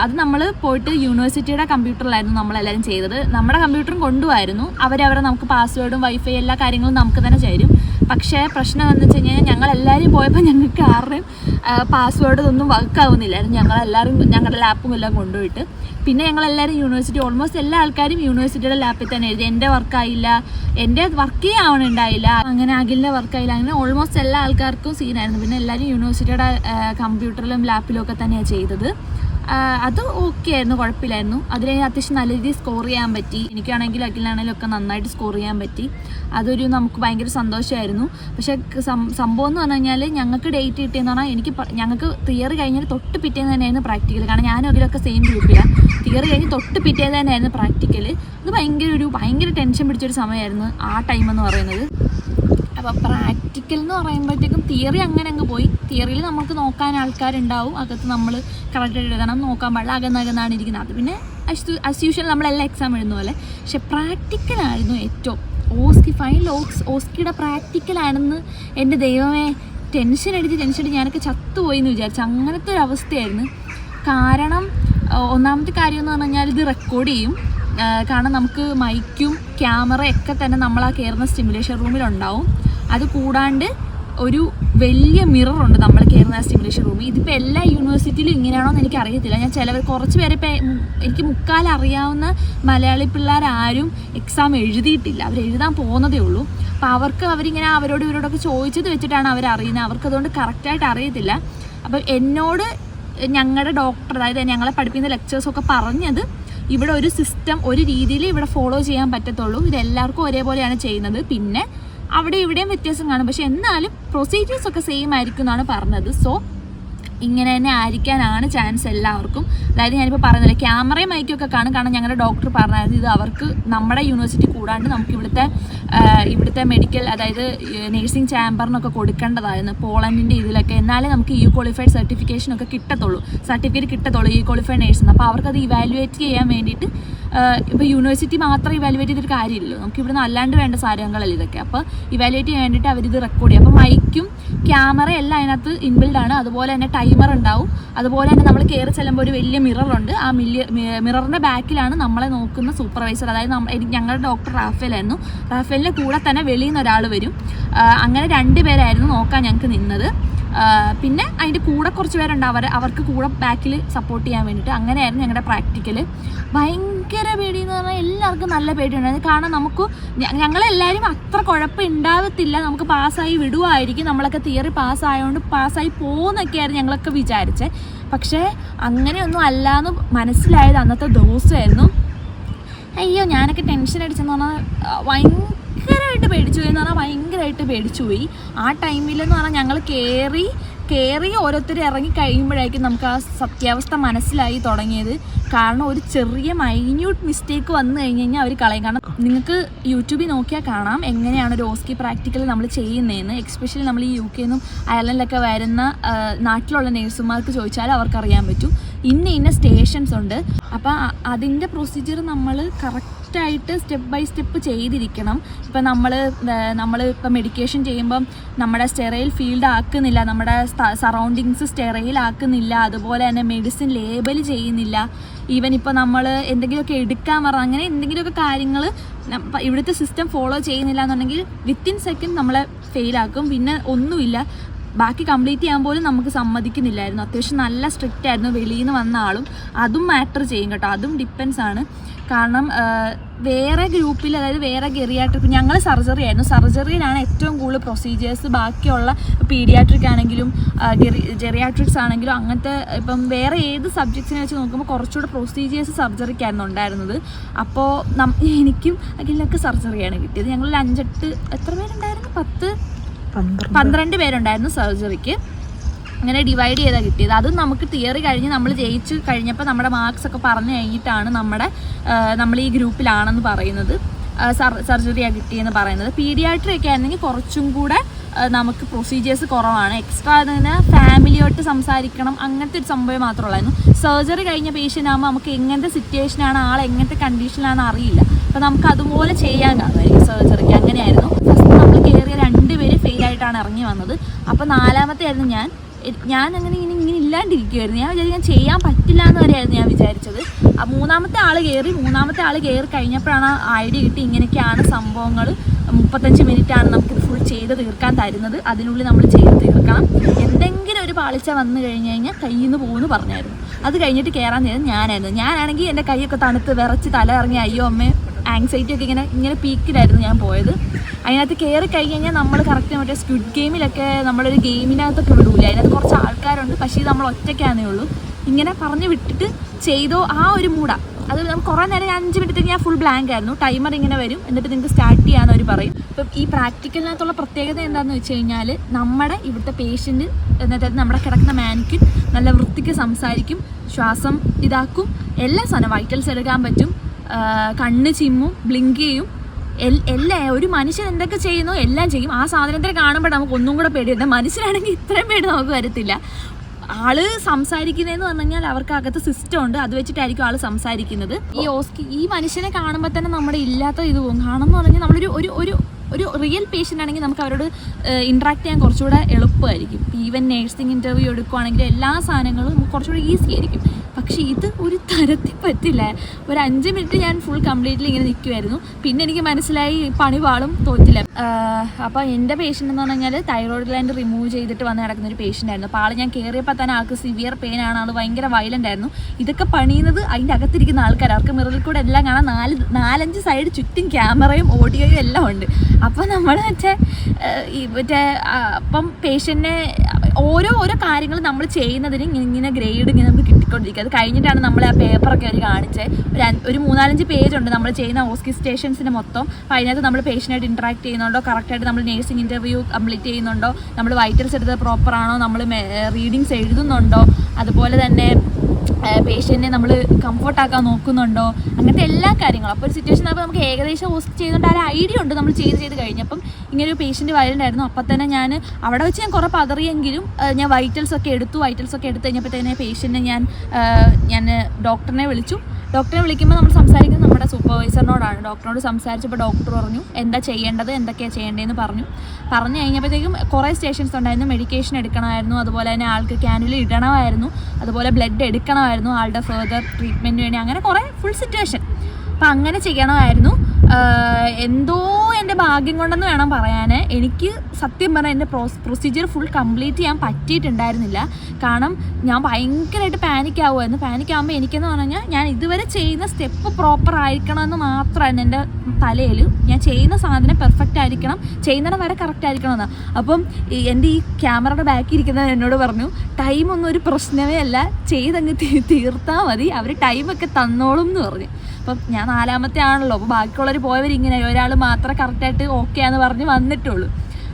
S1: അത് നമ്മൾ പോയിട്ട് യൂണിവേഴ്സിറ്റിയുടെ കമ്പ്യൂട്ടറിലായിരുന്നു നമ്മളെല്ലാവരും ചെയ്തത്. നമ്മുടെ കമ്പ്യൂട്ടറും കൊണ്ടുപോയിരുന്നു അവരവരെ നമുക്ക് പാസ്വേഡും വൈഫൈ എല്ലാ കാര്യങ്ങളും നമുക്ക് തന്നെ ചേരും പക്ഷേ പ്രശ്നം എന്താണെന്ന് വെച്ച് കഴിഞ്ഞാൽ ഞങ്ങളെല്ലാവരും പോയപ്പോൾ ഞങ്ങൾക്ക് ആരുടെയും പാസ്വേഡ് ഒന്നും വർക്ക് ആവുന്നില്ലായിരുന്നു ഞങ്ങൾ ഞങ്ങളെല്ലാവരും ഞങ്ങളുടെ ലാപ്പും എല്ലാം കൊണ്ടുപോയിട്ട്. പിന്നെ ഞങ്ങൾ ഞങ്ങളെല്ലാവരും യൂണിവേഴ്സിറ്റി ഓൾമോസ്റ്റ് എല്ലാ ആൾക്കാരും യൂണിവേഴ്സിറ്റിയുടെ ലാപ്പിൽ തന്നെ എഴുതി എന്റെ വർക്കായില്ല എന്റെ വർക്കേ ആവണുണ്ടായില്ല അങ്ങനെ അഖിലിന്റെ വർക്കായില്ല അങ്ങനെ ഓൾമോസ്റ്റ് എല്ലാ ആൾക്കാർക്കും സീനായിരുന്നു പിന്നെ എല്ലാവരും യൂണിവേഴ്സിറ്റിയുടെ കമ്പ്യൂട്ടറിലും ലാപ്പിലും ഒക്കെ തന്നെയാണ് ചെയ്തത്. അത് ഓക്കെ ആയിരുന്നു കുഴപ്പമില്ലായിരുന്നു. അതിൽ അത്യാവശ്യം നല്ല രീതിയിൽ സ്കോർ ചെയ്യാൻ പറ്റി. എനിക്കാണെങ്കിലും അഖിലാണെങ്കിലും ഒക്കെ നന്നായിട്ട് സ്കോർ ചെയ്യാൻ പറ്റി. അതൊരു നമുക്ക് ഭയങ്കര സന്തോഷമായിരുന്നു. പക്ഷേ സംഭവം എന്ന് പറഞ്ഞു കഴിഞ്ഞാൽ ഞങ്ങൾക്ക് ഡേറ്റ് കിട്ടിയെന്ന് പറഞ്ഞാൽ എനിക്ക് ഞങ്ങൾക്ക് തിയറി കഴിഞ്ഞാൽ തൊട്ട് പിറ്റേന്ന് തന്നെയായിരുന്നു പ്രാക്ടിക്കൽ കാരണം ഞാനും അതിലൊക്കെ സെയിം ഗ്രൂപ്പിലാണ് തിയറി കഴിഞ്ഞ് തൊട്ട് പിറ്റേന്ന് തന്നെയായിരുന്നു പ്രാക്ടിക്കൽ അത് ഭയങ്കര ഒരു ഭയങ്കര ടെൻഷൻ പിടിച്ചൊരു സമയമായിരുന്നു ആ ടൈം എന്ന് പറയുന്നത്. അപ്പോൾ പ്രാക്ടിക്കൽ എന്ന് പറയുമ്പോഴത്തേക്കും തിയറി അങ്ങനെ അങ്ങ് പോയി. തിയറിയിൽ നമുക്ക് നോക്കാൻ ആൾക്കാരുണ്ടാവും. അകത്ത് നമ്മൾ കറക്റ്റായിട്ട് എഴുതണം. നോക്കാൻ പാടില്ല. അകന്നകന്നാണ് ഇരിക്കുന്നത്. അത് പിന്നെ അസ് യൂഷ്വൽ നമ്മളെല്ലാം എക്സാം എഴുതുന്ന പോലെ. പക്ഷെ പ്രാക്ടിക്കലായിരുന്നു ഏറ്റവും. ഓസ്കി ഫൈനൽ ഓക്സ് ഓസ്കിയുടെ പ്രാക്ടിക്കലാണെന്ന് എന്റെ ദൈവമേ ടെൻഷൻ അടിച്ച് ടെൻഷൻ അടിച്ച് ഞാനൊക്കെ ചത്തുപോയി എന്ന് വിചാരിച്ചു. അങ്ങനത്തെ ഒരു അവസ്ഥയായിരുന്നു. കാരണം ഒന്നാമത്തെ കാര്യം എന്ന് പറഞ്ഞു കഴിഞ്ഞാൽ ഇത് റെക്കോർഡ് ചെയ്യും. കാരണം നമുക്ക് മൈക്കും ക്യാമറ ഒക്കെ തന്നെ നമ്മൾ ആ കയറുന്ന സ്റ്റിമുലേഷൻ റൂമിലുണ്ടാവും അത് കൂടാണ്ട് ഒരു വലിയ മിററുണ്ട് നമ്മൾ കയറുന്ന സ്റ്റിമുലേഷൻ റൂമിൽ ഇതിപ്പോൾ എല്ലാ യൂണിവേഴ്സിറ്റിയിലും ഇങ്ങനെയാണോ എന്ന് എനിക്ക് അറിയത്തില്ല. ഞാൻ ചിലവർ കുറച്ച് പേരെ ഇപ്പം എനിക്ക് മുക്കാൽ അറിയാവുന്ന മലയാളി പിള്ളേരാരും എക്സാം എഴുതിയിട്ടില്ല. അവർ എഴുതാൻ പോകുന്നതേ ഉള്ളൂ. അപ്പോൾ അവർക്ക് അവരിങ്ങനെ അവരോട് ഇവരോടൊക്കെ ചോദിച്ചത് വെച്ചിട്ടാണ് അവർ അറിയുന്നത്. അവർക്ക് അതുകൊണ്ട് കറക്റ്റായിട്ട് അറിയത്തില്ല. അപ്പോൾ എന്നോട് ഞങ്ങളുടെ ഡോക്ടർ അതായത് ഞങ്ങളെ പഠിപ്പിക്കുന്ന ലെക്ചേഴ്സൊക്കെ പറഞ്ഞത് ഇവിടെ ഒരു സിസ്റ്റം ഒരു രീതിയിൽ ഇവിടെ ഫോളോ ചെയ്യാൻ പറ്റത്തുള്ളൂ. ഇതെല്ലാവർക്കും ഒരേപോലെയാണ് ചെയ്യുന്നത്. പിന്നെ അവിടെ ഇവിടെയും വ്യത്യാസം കാണും. പക്ഷെ എന്നാലും പ്രൊസീജിയേഴ്സ് ഒക്കെ സെയിം ആയിരിക്കും എന്നാണ് പറഞ്ഞത്. സോ ഇങ്ങനെ തന്നെ ആയിരിക്കാനാണ് ചാൻസ് എല്ലാവർക്കും. അതായത് ഞാനിപ്പോൾ പറയുന്നില്ല ക്യാമറയും മൈക്കും ഒക്കെ കാണും. കാരണം ഞങ്ങളുടെ ഡോക്ടർ പറഞ്ഞായിരുന്നു ഇത് അവർക്ക് നമ്മുടെ യൂണിവേഴ്സിറ്റി കൂടാണ്ട് നമുക്ക് ഇവിടുത്തെ ഇവിടുത്തെ മെഡിക്കൽ അതായത് നേഴ്സിംഗ് ചാമ്പറിനൊക്കെ കൊടുക്കേണ്ടതായിരുന്നു. പോളണ്ടിന്റെ ഇതിലൊക്കെ. എന്നാലേ നമുക്ക് യു ക്വാളിഫൈഡ് സർട്ടിഫിക്കേഷനൊക്കെ കിട്ടത്തുള്ളൂ. സർട്ടിഫിക്കറ്റ് കിട്ടത്തുള്ളൂ യു ക്വാളിഫൈഡ് നേഴ്സിന് അപ്പോൾ അവർക്കത് ഇവാലുവേറ്റ് ചെയ്യാൻ വേണ്ടിയിട്ട് ഇപ്പോൾ യൂണിവേഴ്സിറ്റി മാത്രം ഇവാലുവേറ്റ് ചെയ്തൊരു കാര്യമില്ലല്ലോ. നമുക്ക് ഇവിടുന്ന് അല്ലാണ്ട് വേണ്ട സാധനങ്ങളല്ലേ ഇതൊക്കെ. അപ്പോൾ ഇവാലുവേറ്റ് ചെയ്യാൻ വേണ്ടിയിട്ട് അവരിത് റെക്കോർഡ് ചെയ്യും. അപ്പോൾ മൈക്കും ക്യാമറ എല്ലാം അതിനകത്ത് ഇൻബിൽഡ് ആണ്. അതുപോലെ തന്നെ ടൈമർ ഉണ്ടാവും. അതുപോലെ തന്നെ നമ്മൾ കയറി ചെല്ലുമ്പോൾ ഒരു വലിയ മിററുണ്ട് ആ മില്യ മിററിന്റെ ബാക്കിലാണ് നമ്മളെ നോക്കുന്ന സൂപ്പർവൈസർ അതായത് നമ്മൾ ഞങ്ങളുടെ ഡോക്ടർ റാഫേലായിരുന്നു റാഫേലിന്റെ കൂടെ തന്നെ വെളിയിൽ നിന്ന് ഒരാൾ വരും. അങ്ങനെ രണ്ട് പേരായിരുന്നു നോക്കാൻ ഞങ്ങൾക്ക് നിന്നത്. പിന്നെ അതിന്റെ കൂടെ കുറച്ച് പേരുണ്ട്. അവർ അവർക്ക് കൂടെ ബാക്കിൽ സപ്പോർട്ട് ചെയ്യാൻ വേണ്ടിയിട്ട്. അങ്ങനെയായിരുന്നു ഞങ്ങളുടെ പ്രാക്ടിക്കൽ ഭയങ്കര പേടി എന്ന് പറഞ്ഞാൽ എല്ലാവർക്കും നല്ല പേടിയുണ്ടായിരുന്നു കാരണം നമുക്ക് ഞങ്ങളെല്ലാവരും അത്ര കുഴപ്പം ഉണ്ടാവത്തില്ല നമുക്ക് പാസ്സായി വിടുവായിരിക്കും. നമ്മളൊക്കെ തിയറി പാസ്സായതുകൊണ്ട് പാസ്സായി പോകുന്നൊക്കെയായിരുന്നു ഞങ്ങളൊക്കെ വിചാരിച്ചത് പക്ഷേ അങ്ങനെയൊന്നും അല്ലാന്ന് മനസ്സിലായത് അന്നത്തെ ദിവസമായിരുന്നു. അയ്യോ ഞാനൊക്കെ ടെൻഷൻ അടിച്ചെന്ന് പറഞ്ഞാൽ ആ, ഭയങ്കരമായിട്ട് പേടിച്ചു പോയി എന്ന് പറഞ്ഞാൽ ഭയങ്കരമായിട്ട് പേടിച്ചു പോയി. ആ ടൈമിലെന്ന് പറഞ്ഞാൽ ഞങ്ങൾ കയറി കയറി ഓരോരുത്തർ ഇറങ്ങി കഴിയുമ്പോഴായിരിക്കും നമുക്ക് ആ സത്യാവസ്ഥ മനസ്സിലായി തുടങ്ങിയത്. കാരണം ഒരു ചെറിയ മൈന്യൂട്ട് മിസ്റ്റേക്ക് വന്നു കഴിഞ്ഞ് കഴിഞ്ഞാൽ അവർ കളയും. കാരണം നിങ്ങൾക്ക് യൂട്യൂബിൽ നോക്കിയാൽ കാണാം എങ്ങനെയാണ് ഒരു ഓസ്കി പ്രാക്ടിക്കൽ നമ്മൾ ചെയ്യുന്നതെന്ന് എക്സ്പെഷ്യലി നമ്മൾ ഈ യു കെ നിന്നും അയർലൻഡിലൊക്കെ വരുന്ന നാട്ടിലുള്ള നേഴ്സുമാർക്ക് ചോദിച്ചാൽ അവർക്കറിയാൻ പറ്റും. ഇന്ന ഇന്ന സ്റ്റേഷൻസ് ഉണ്ട്. അപ്പോൾ അതിന്റെ പ്രൊസീജിയർ നമ്മൾ കറക്റ്റായിട്ട് സ്റ്റെപ്പ് ബൈ സ്റ്റെപ്പ് ചെയ്തിരിക്കണം. ഇപ്പം നമ്മൾ നമ്മൾ ഇപ്പം മെഡിക്കേഷൻ ചെയ്യുമ്പം നമ്മുടെ സ്റ്റെറൈൽ ഫീൽഡ് ആക്കുന്നില്ല നമ്മുടെ സറൗണ്ടിങ്സ് സ്റ്റെറൈൽ ആക്കുന്നില്ല അതുപോലെ തന്നെ മെഡിസിൻ ലേബൽ ചെയ്യുന്നില്ല. ഈവൻ ഇപ്പോൾ നമ്മൾ എന്തെങ്കിലുമൊക്കെ എടുക്കാൻ പറഞ്ഞ അങ്ങനെ എന്തെങ്കിലുമൊക്കെ കാര്യങ്ങൾ ഇവിടുത്തെ സിസ്റ്റം ഫോളോ ചെയ്യുന്നില്ല എന്നുണ്ടെങ്കിൽ വിത്തിൻ സെക്കൻഡ് നമ്മളെ ഫെയിലാക്കും പിന്നെ ഒന്നുമില്ല. ബാക്കി കംപ്ലീറ്റ് ചെയ്യാൻ പോലും നമുക്ക് സമ്മതിക്കുന്നില്ലായിരുന്നു. അത്യാവശ്യം നല്ല സ്ട്രിക്റ്റ് ആയിരുന്നു. വെളിയിൽ നിന്ന് വന്ന ആളും. അതും മാറ്റർ ചെയ്യും കേട്ടോ. അതും ഡിപ്പെൻസ് ആണ്. കാരണം വേറെ ഗ്രൂപ്പിൽ അതായത് വേറെ ഗെറിയാട്രിക് ഞങ്ങൾ സർജറി ആയിരുന്നു. സർജറിയിലാണ് ഏറ്റവും കൂടുതൽ പ്രൊസീജിയേഴ്സ് ബാക്കിയുള്ള പീഡിയാട്രിക് ആണെങ്കിലും ജെറിയാട്രിക്സ് ആണെങ്കിലും അങ്ങനത്തെ ഇപ്പം വേറെ ഏത് സബ്ജക്ട്സിനെ വെച്ച് നോക്കുമ്പോൾ കുറച്ചുകൂടെ പ്രൊസീജിയേഴ്സ് സർജറിക്കായിരുന്നു ഉണ്ടായിരുന്നത്. അപ്പോൾ നം എനിക്കും അഖിലൊക്കെ സർജറിയാണ് കിട്ടിയത്. ഞങ്ങൾ അഞ്ചെട്ട് എത്ര പേരുണ്ടായിരുന്നു? പത്ത്? പന്ത്രണ്ട് പേരുണ്ടായിരുന്നു സർജറിക്ക്. അങ്ങനെ ഡിവൈഡ് ചെയ്താൽ കിട്ടിയത്. അതും നമുക്ക് തിയറി കഴിഞ്ഞ് നമ്മൾ ജയിച്ച് കഴിഞ്ഞപ്പോൾ നമ്മുടെ മാർക്സ് ഒക്കെ പറഞ്ഞു കഴിഞ്ഞിട്ടാണ് നമ്മുടെ നമ്മൾ ഈ ഗ്രൂപ്പിലാണെന്ന് പറയുന്നത്. സർജറിയാണ് കിട്ടിയെന്ന് പറയുന്നത്. പീഡിയാട്രി ഒക്കെ ആയിരുന്നെങ്കിൽ കുറച്ചും കൂടെ നമുക്ക് പ്രൊസീജിയേഴ്സ് കുറവാണ്. എക്സ്ട്രാ അതിന് ഫാമിലിയായിട്ട് സംസാരിക്കണം. അങ്ങനത്തെ ഒരു സംഭവം മാത്രമുള്ളായിരുന്നു സർജറി കഴിഞ്ഞ പേഷ്യന്റ് ആകുമ്പോൾ നമുക്ക് എങ്ങനത്തെ സിറ്റുവേഷനാണ് ആൾ എങ്ങനത്തെ കണ്ടീഷനിലാണെന്ന് അറിയില്ല. അപ്പോൾ നമുക്ക് അതുപോലെ ചെയ്യാൻ കാണുമായിരിക്കും സർജറിക്ക് അങ്ങനെയായിരുന്നു. ഫസ്റ്റ് നമ്മൾ കയറിയ രണ്ടുപേര് ഫെയിലായിട്ടാണ് ഇറങ്ങി വന്നത്. അപ്പോൾ നാലാമത്തെ ആയിരുന്നു ഞാൻ. ഞാൻ അങ്ങനെ ഇങ്ങനെ ഇങ്ങനെ ഇല്ലാണ്ടിരിക്കുമായിരുന്നു ഞാൻ വിചാരിച്ചു ഞാൻ ചെയ്യാൻ പറ്റില്ല എന്ന് വരെയായിരുന്നു ഞാൻ വിചാരിച്ചത്. ആ മൂന്നാമത്തെ ആൾ കയറി മൂന്നാമത്തെ ആൾ കയറി കഴിഞ്ഞപ്പോഴാണ് ഐഡിയ കിട്ടി. ഇങ്ങനെയൊക്കെയാണ് സംഭവങ്ങൾ മുപ്പത്തഞ്ച് മിനിറ്റ് ആണ് നമുക്ക് ഫുൾ ചെയ്ത് തീർക്കാൻ തരുന്നത്. അതിനുള്ളിൽ നമ്മൾ ചെയ്ത് തീർക്കണം. എന്തെങ്കിലും ഒരു പാളിച്ച വന്നു കഴിഞ്ഞ് കഴിഞ്ഞാൽ കയ്യിൽ നിന്ന് പോകുമെന്ന് പറഞ്ഞായിരുന്നു. അത് കഴിഞ്ഞിട്ട് കയറാൻ നേരം ഞാനായിരുന്നു. ഞാനാണെങ്കിൽ എന്റെ കൈയൊക്കെ തണുത്ത് വിറച്ച് തല ഇറങ്ങി അയ്യോ അമ്മേ ആങ്സൈറ്റി ഒക്കെ ഇങ്ങനെ ഇങ്ങനെ പീക്കിലായിരുന്നു ഞാൻ പോയത്. അതിനകത്ത് കയറി കഴിഞ്ഞ് കഴിഞ്ഞാൽ നമ്മൾ കറക്റ്റ് മറ്റേ സ്ക്വിഡ് ഗെയിമിലൊക്കെ നമ്മളൊരു ഗെയിമിനകത്തൊക്കെ വിടൂല? അതിനകത്ത് കുറച്ച് ആൾക്കാരുണ്ട് പക്ഷേ നമ്മൾ ഒറ്റയ്ക്കാന്നേ ഉള്ളൂ. ഇങ്ങനെ പറഞ്ഞു വിട്ടിട്ട് ചെയ്തോ ആ ഒരു മൂടാ. അത് നമുക്ക് കുറേ നേരം ഞാൻ അഞ്ച് മിനിറ്റ് ഞാൻ ഫുൾ ബ്ലാങ്ക് ആയിരുന്നു. ടൈമർ ഇങ്ങനെ വരും. എന്നിട്ട് നിങ്ങൾക്ക് സ്റ്റാർട്ട് ചെയ്യാന്ന് അവർ പറയും. അപ്പം ഈ പ്രാക്ടിക്കലിനകത്തുള്ള പ്രത്യേകത എന്താണെന്ന് വെച്ച് കഴിഞ്ഞാൽ നമ്മുടെ ഇവിടുത്തെ പേഷ്യന്റ് എന്നിട്ട് നമ്മുടെ കിടക്കുന്ന മാനിക്കിൻ നല്ല വൃത്തിക്ക് സംസാരിക്കും ശ്വാസം ഇതാക്കും എല്ലാ സാധനം വൈറ്റൽസ് എടുക്കാൻ പറ്റും കണ്ണ് ചിമ്മും ബ്ലിങ്ക് ചെയ്യും എല്ലാം ഒരു മനുഷ്യൻ എന്തൊക്കെ ചെയ്യുന്നു എല്ലാം ചെയ്യും. ആ സാധനത്തിനെ കാണുമ്പോൾ നമുക്ക് ഒന്നും കൂടെ പേടി വരുന്നത് മനുഷ്യനാണെങ്കിൽ ഇത്രയും പേടി നമുക്ക് വരത്തില്ല. ആൾ സംസാരിക്കുന്നതെന്ന് പറഞ്ഞു കഴിഞ്ഞാൽ അവർക്ക് അകത്ത് സിസ്റ്റം ഉണ്ട്. അത് വെച്ചിട്ടായിരിക്കും ആൾ സംസാരിക്കുന്നത്. ഈ ഓസ്കി ഈ മനുഷ്യനെ കാണുമ്പോൾ തന്നെ നമ്മുടെ ഇല്ലാത്ത ഇത് പോകും. കാണുമെന്ന് പറഞ്ഞാൽ നമ്മളൊരു ഒരു ഒരു ഒരു റിയൽ പേഷ്യന്റ് ആണെങ്കിൽ നമുക്ക് അവരോട് ഇൻട്രാക്ട് ചെയ്യാൻ കുറച്ചുകൂടെ എളുപ്പമായിരിക്കും. ഈവൻ നേഴ്സിംഗ് ഇന്റർവ്യൂ എടുക്കുവാണെങ്കിൽ എല്ലാ സാധനങ്ങളും കുറച്ചുകൂടെ ഈസി ആയിരിക്കും. പക്ഷേ ഇത് ഒരു തരത്തിൽ പറ്റില്ല. ഒരു അഞ്ച് മിനിറ്റ് ഞാൻ ഫുൾ കംപ്ലീറ്റ്ലി ഇങ്ങനെ നിൽക്കുമായിരുന്നു പിന്നെ എനിക്ക് മനസ്സിലായി പണി പാളും തോറ്റില്ല അപ്പോൾ എന്റെ പേഷ്യന്റ് എന്ന് പറഞ്ഞാൽ തൈറോയ്ഡ് ഗ്ലാൻഡ് റിമൂവ് ചെയ്തിട്ട് വന്ന് കിടക്കുന്ന ഒരു പേഷ്യന്റ് ആയിരുന്നു. അപ്പോൾ ആൾ ഞാൻ കയറിയപ്പോൾ തന്നെ ആൾക്ക് സിവിയർ പെയിൻ ആണ്. ആൾ ഭയങ്കര വയലന്റ് ആയിരുന്നു. ഇതൊക്കെ പണിയുന്നത് അതിന്റെ അകത്തിരിക്കുന്ന ആൾക്കാർ അവർക്ക് മിററിൽ കൂടെ എല്ലാം കാണാൻ നാല് നാലഞ്ച് സൈഡ് ചുറ്റും ക്യാമറയും ഓഡിയോയും എല്ലാം ഉണ്ട്. അപ്പോൾ നമ്മൾ മറ്റേ മറ്റേ അപ്പം പേഷ്യന്റിനെ ഓരോ ഓരോ കാര്യങ്ങൾ നമ്മൾ ചെയ്യുന്നതിന് ഇങ്ങനെ ഗ്രേഡ് ഇങ്ങനെ നമുക്ക് കിട്ടിക്കൊണ്ടിരിക്കും അത് കഴിഞ്ഞിട്ടാണ് നമ്മൾ ആ പേപ്പറൊക്കെ അവർ കാണിച്ച്. ഒരു ഒരു മൂന്നാലഞ്ച് ഉണ്ട് നമ്മൾ ചെയ്യുന്ന ഓസ്കി സ്റ്റേഷൻസിന്റെ മൊത്തം. അപ്പോൾ അതിനകത്ത് നമ്മൾ പേഷ്യന്റായിട്ട് ഇൻട്രാക്ട് ചെയ്യുന്നുണ്ടോ? കറക്റ്റായിട്ട് നമ്മൾ നേഴ്സിംഗ് ഇന്റർവ്യൂ കംപ്ലീറ്റ് ചെയ്യുന്നുണ്ടോ? നമ്മൾ വൈറ്റൽസ് എടുത്തത് പ്രോപ്പറാണോ നമ്മൾ റീഡിങ്സ് എഴുതുന്നുണ്ടോ? അതുപോലെ തന്നെ പേഷ്യന്റിനെ നമ്മൾ കംഫർട്ടാക്കാൻ നോക്കുന്നുണ്ടോ? അങ്ങനത്തെ എല്ലാ കാര്യങ്ങളും. അപ്പോൾ ഒരു സിറ്റുവേഷൻ ആകുമ്പോൾ നമുക്ക് ഏകദേശം ഹോസ്റ്റ് ചെയ്തുകൊണ്ട് ആ ഐഡിയ ഉണ്ട് നമ്മൾ ചെയ്ത് ചെയ്ത് കഴിഞ്ഞപ്പം ഇങ്ങനെ ഒരു പേഷ്യന്റ് വയലുണ്ടായിരുന്നു അപ്പം തന്നെ ഞാൻ അവിടെ വെച്ച് ഞാൻ കുറേ പതറിയെങ്കിലും ഞാൻ വൈറ്റൽസ് ഒക്കെ എടുത്തു. വൈറ്റൽസ് ഒക്കെ എടുത്ത് കഴിഞ്ഞപ്പോഴത്തേനെ പേഷ്യന്റിനെ ഞാൻ ഞാൻ ഡോക്ടറിനെ വിളിച്ചു. ഡോക്ടറെ വിളിക്കുമ്പോൾ നമ്മൾ സംസാരിക്കുന്നത് നമ്മുടെ സൂപ്പർവൈസറിനോടാണ് ഡോക്ടറിനോട് സംസാരിച്ചപ്പോൾ ഡോക്ടർ പറഞ്ഞു എന്താ ചെയ്യേണ്ടത്? എന്തൊക്കെയാണ് ചെയ്യേണ്ടതെന്ന് പറഞ്ഞു. പറഞ്ഞു കഴിഞ്ഞപ്പോഴത്തേക്കും കുറേ സ്റ്റേഷൻസ് ഉണ്ടായിരുന്നു. മെഡിക്കേഷൻ എടുക്കണമായിരുന്നു. അതുപോലെ തന്നെ ആൾക്ക് ക്യാനുല ഇടണമായിരുന്നു. അതുപോലെ ബ്ലഡ് എടുക്കണമായിരുന്നു. ആളുടെ ഫെർദർ ട്രീറ്റ്മെന്റിന് വേണ്ടി. അങ്ങനെ കുറേ ഫുൾ സിറ്റുവേഷൻ അപ്പം അങ്ങനെ ചെയ്യണമായിരുന്നു. എന്തോ എന്റെ ഭാഗ്യം കൊണ്ടെന്ന് വേണം പറയാൻ എനിക്ക് സത്യം പറഞ്ഞാൽ എന്റെ പ്രൊ പ്രൊസീജിയർ ഫുൾ കംപ്ലീറ്റ് ചെയ്യാൻ പറ്റിയിട്ടുണ്ടായിരുന്നില്ല. കാരണം ഞാൻ ഭയങ്കരമായിട്ട് പാനിക് ആവുമായിരുന്നു പാനിക് ആകുമ്പോൾ എനിക്കെന്ന് പറഞ്ഞാൽ ഞാൻ ഇതുവരെ ചെയ്യുന്ന സ്റ്റെപ്പ് പ്രോപ്പർ ആയിരിക്കണം എന്ന് മാത്രമാണ് എന്റെ തലയിൽ ഞാൻ ചെയ്യുന്ന സാധനം പെർഫെക്റ്റ് ആയിരിക്കണം. ചെയ്യുന്നിടം വരെ കറക്റ്റ് ആയിരിക്കണം എന്ന് അപ്പം എന്റെ ഈ ക്യാമറയുടെ ബാക്കിൽ ഇരിക്കുന്നത് എന്നോട് പറഞ്ഞു ടൈമൊന്നും ഒരു പ്രശ്നമേ അല്ല. ചെയ്തങ്ങ് തീർത്താൽ മതി. അവർ ടൈമൊക്കെ തന്നോളും എന്ന് പറഞ്ഞു. അപ്പം ഞാൻ നാലാമത്തെ ആണല്ലോ. അപ്പോൾ ബാക്കിയുള്ളവർ പോയവർ ഇങ്ങനെ ഒരാൾ മാത്രം കറക്റ്റായിട്ട് ഓക്കെ ആന്ന് പറഞ്ഞ് വന്നിട്ടുള്ളൂ.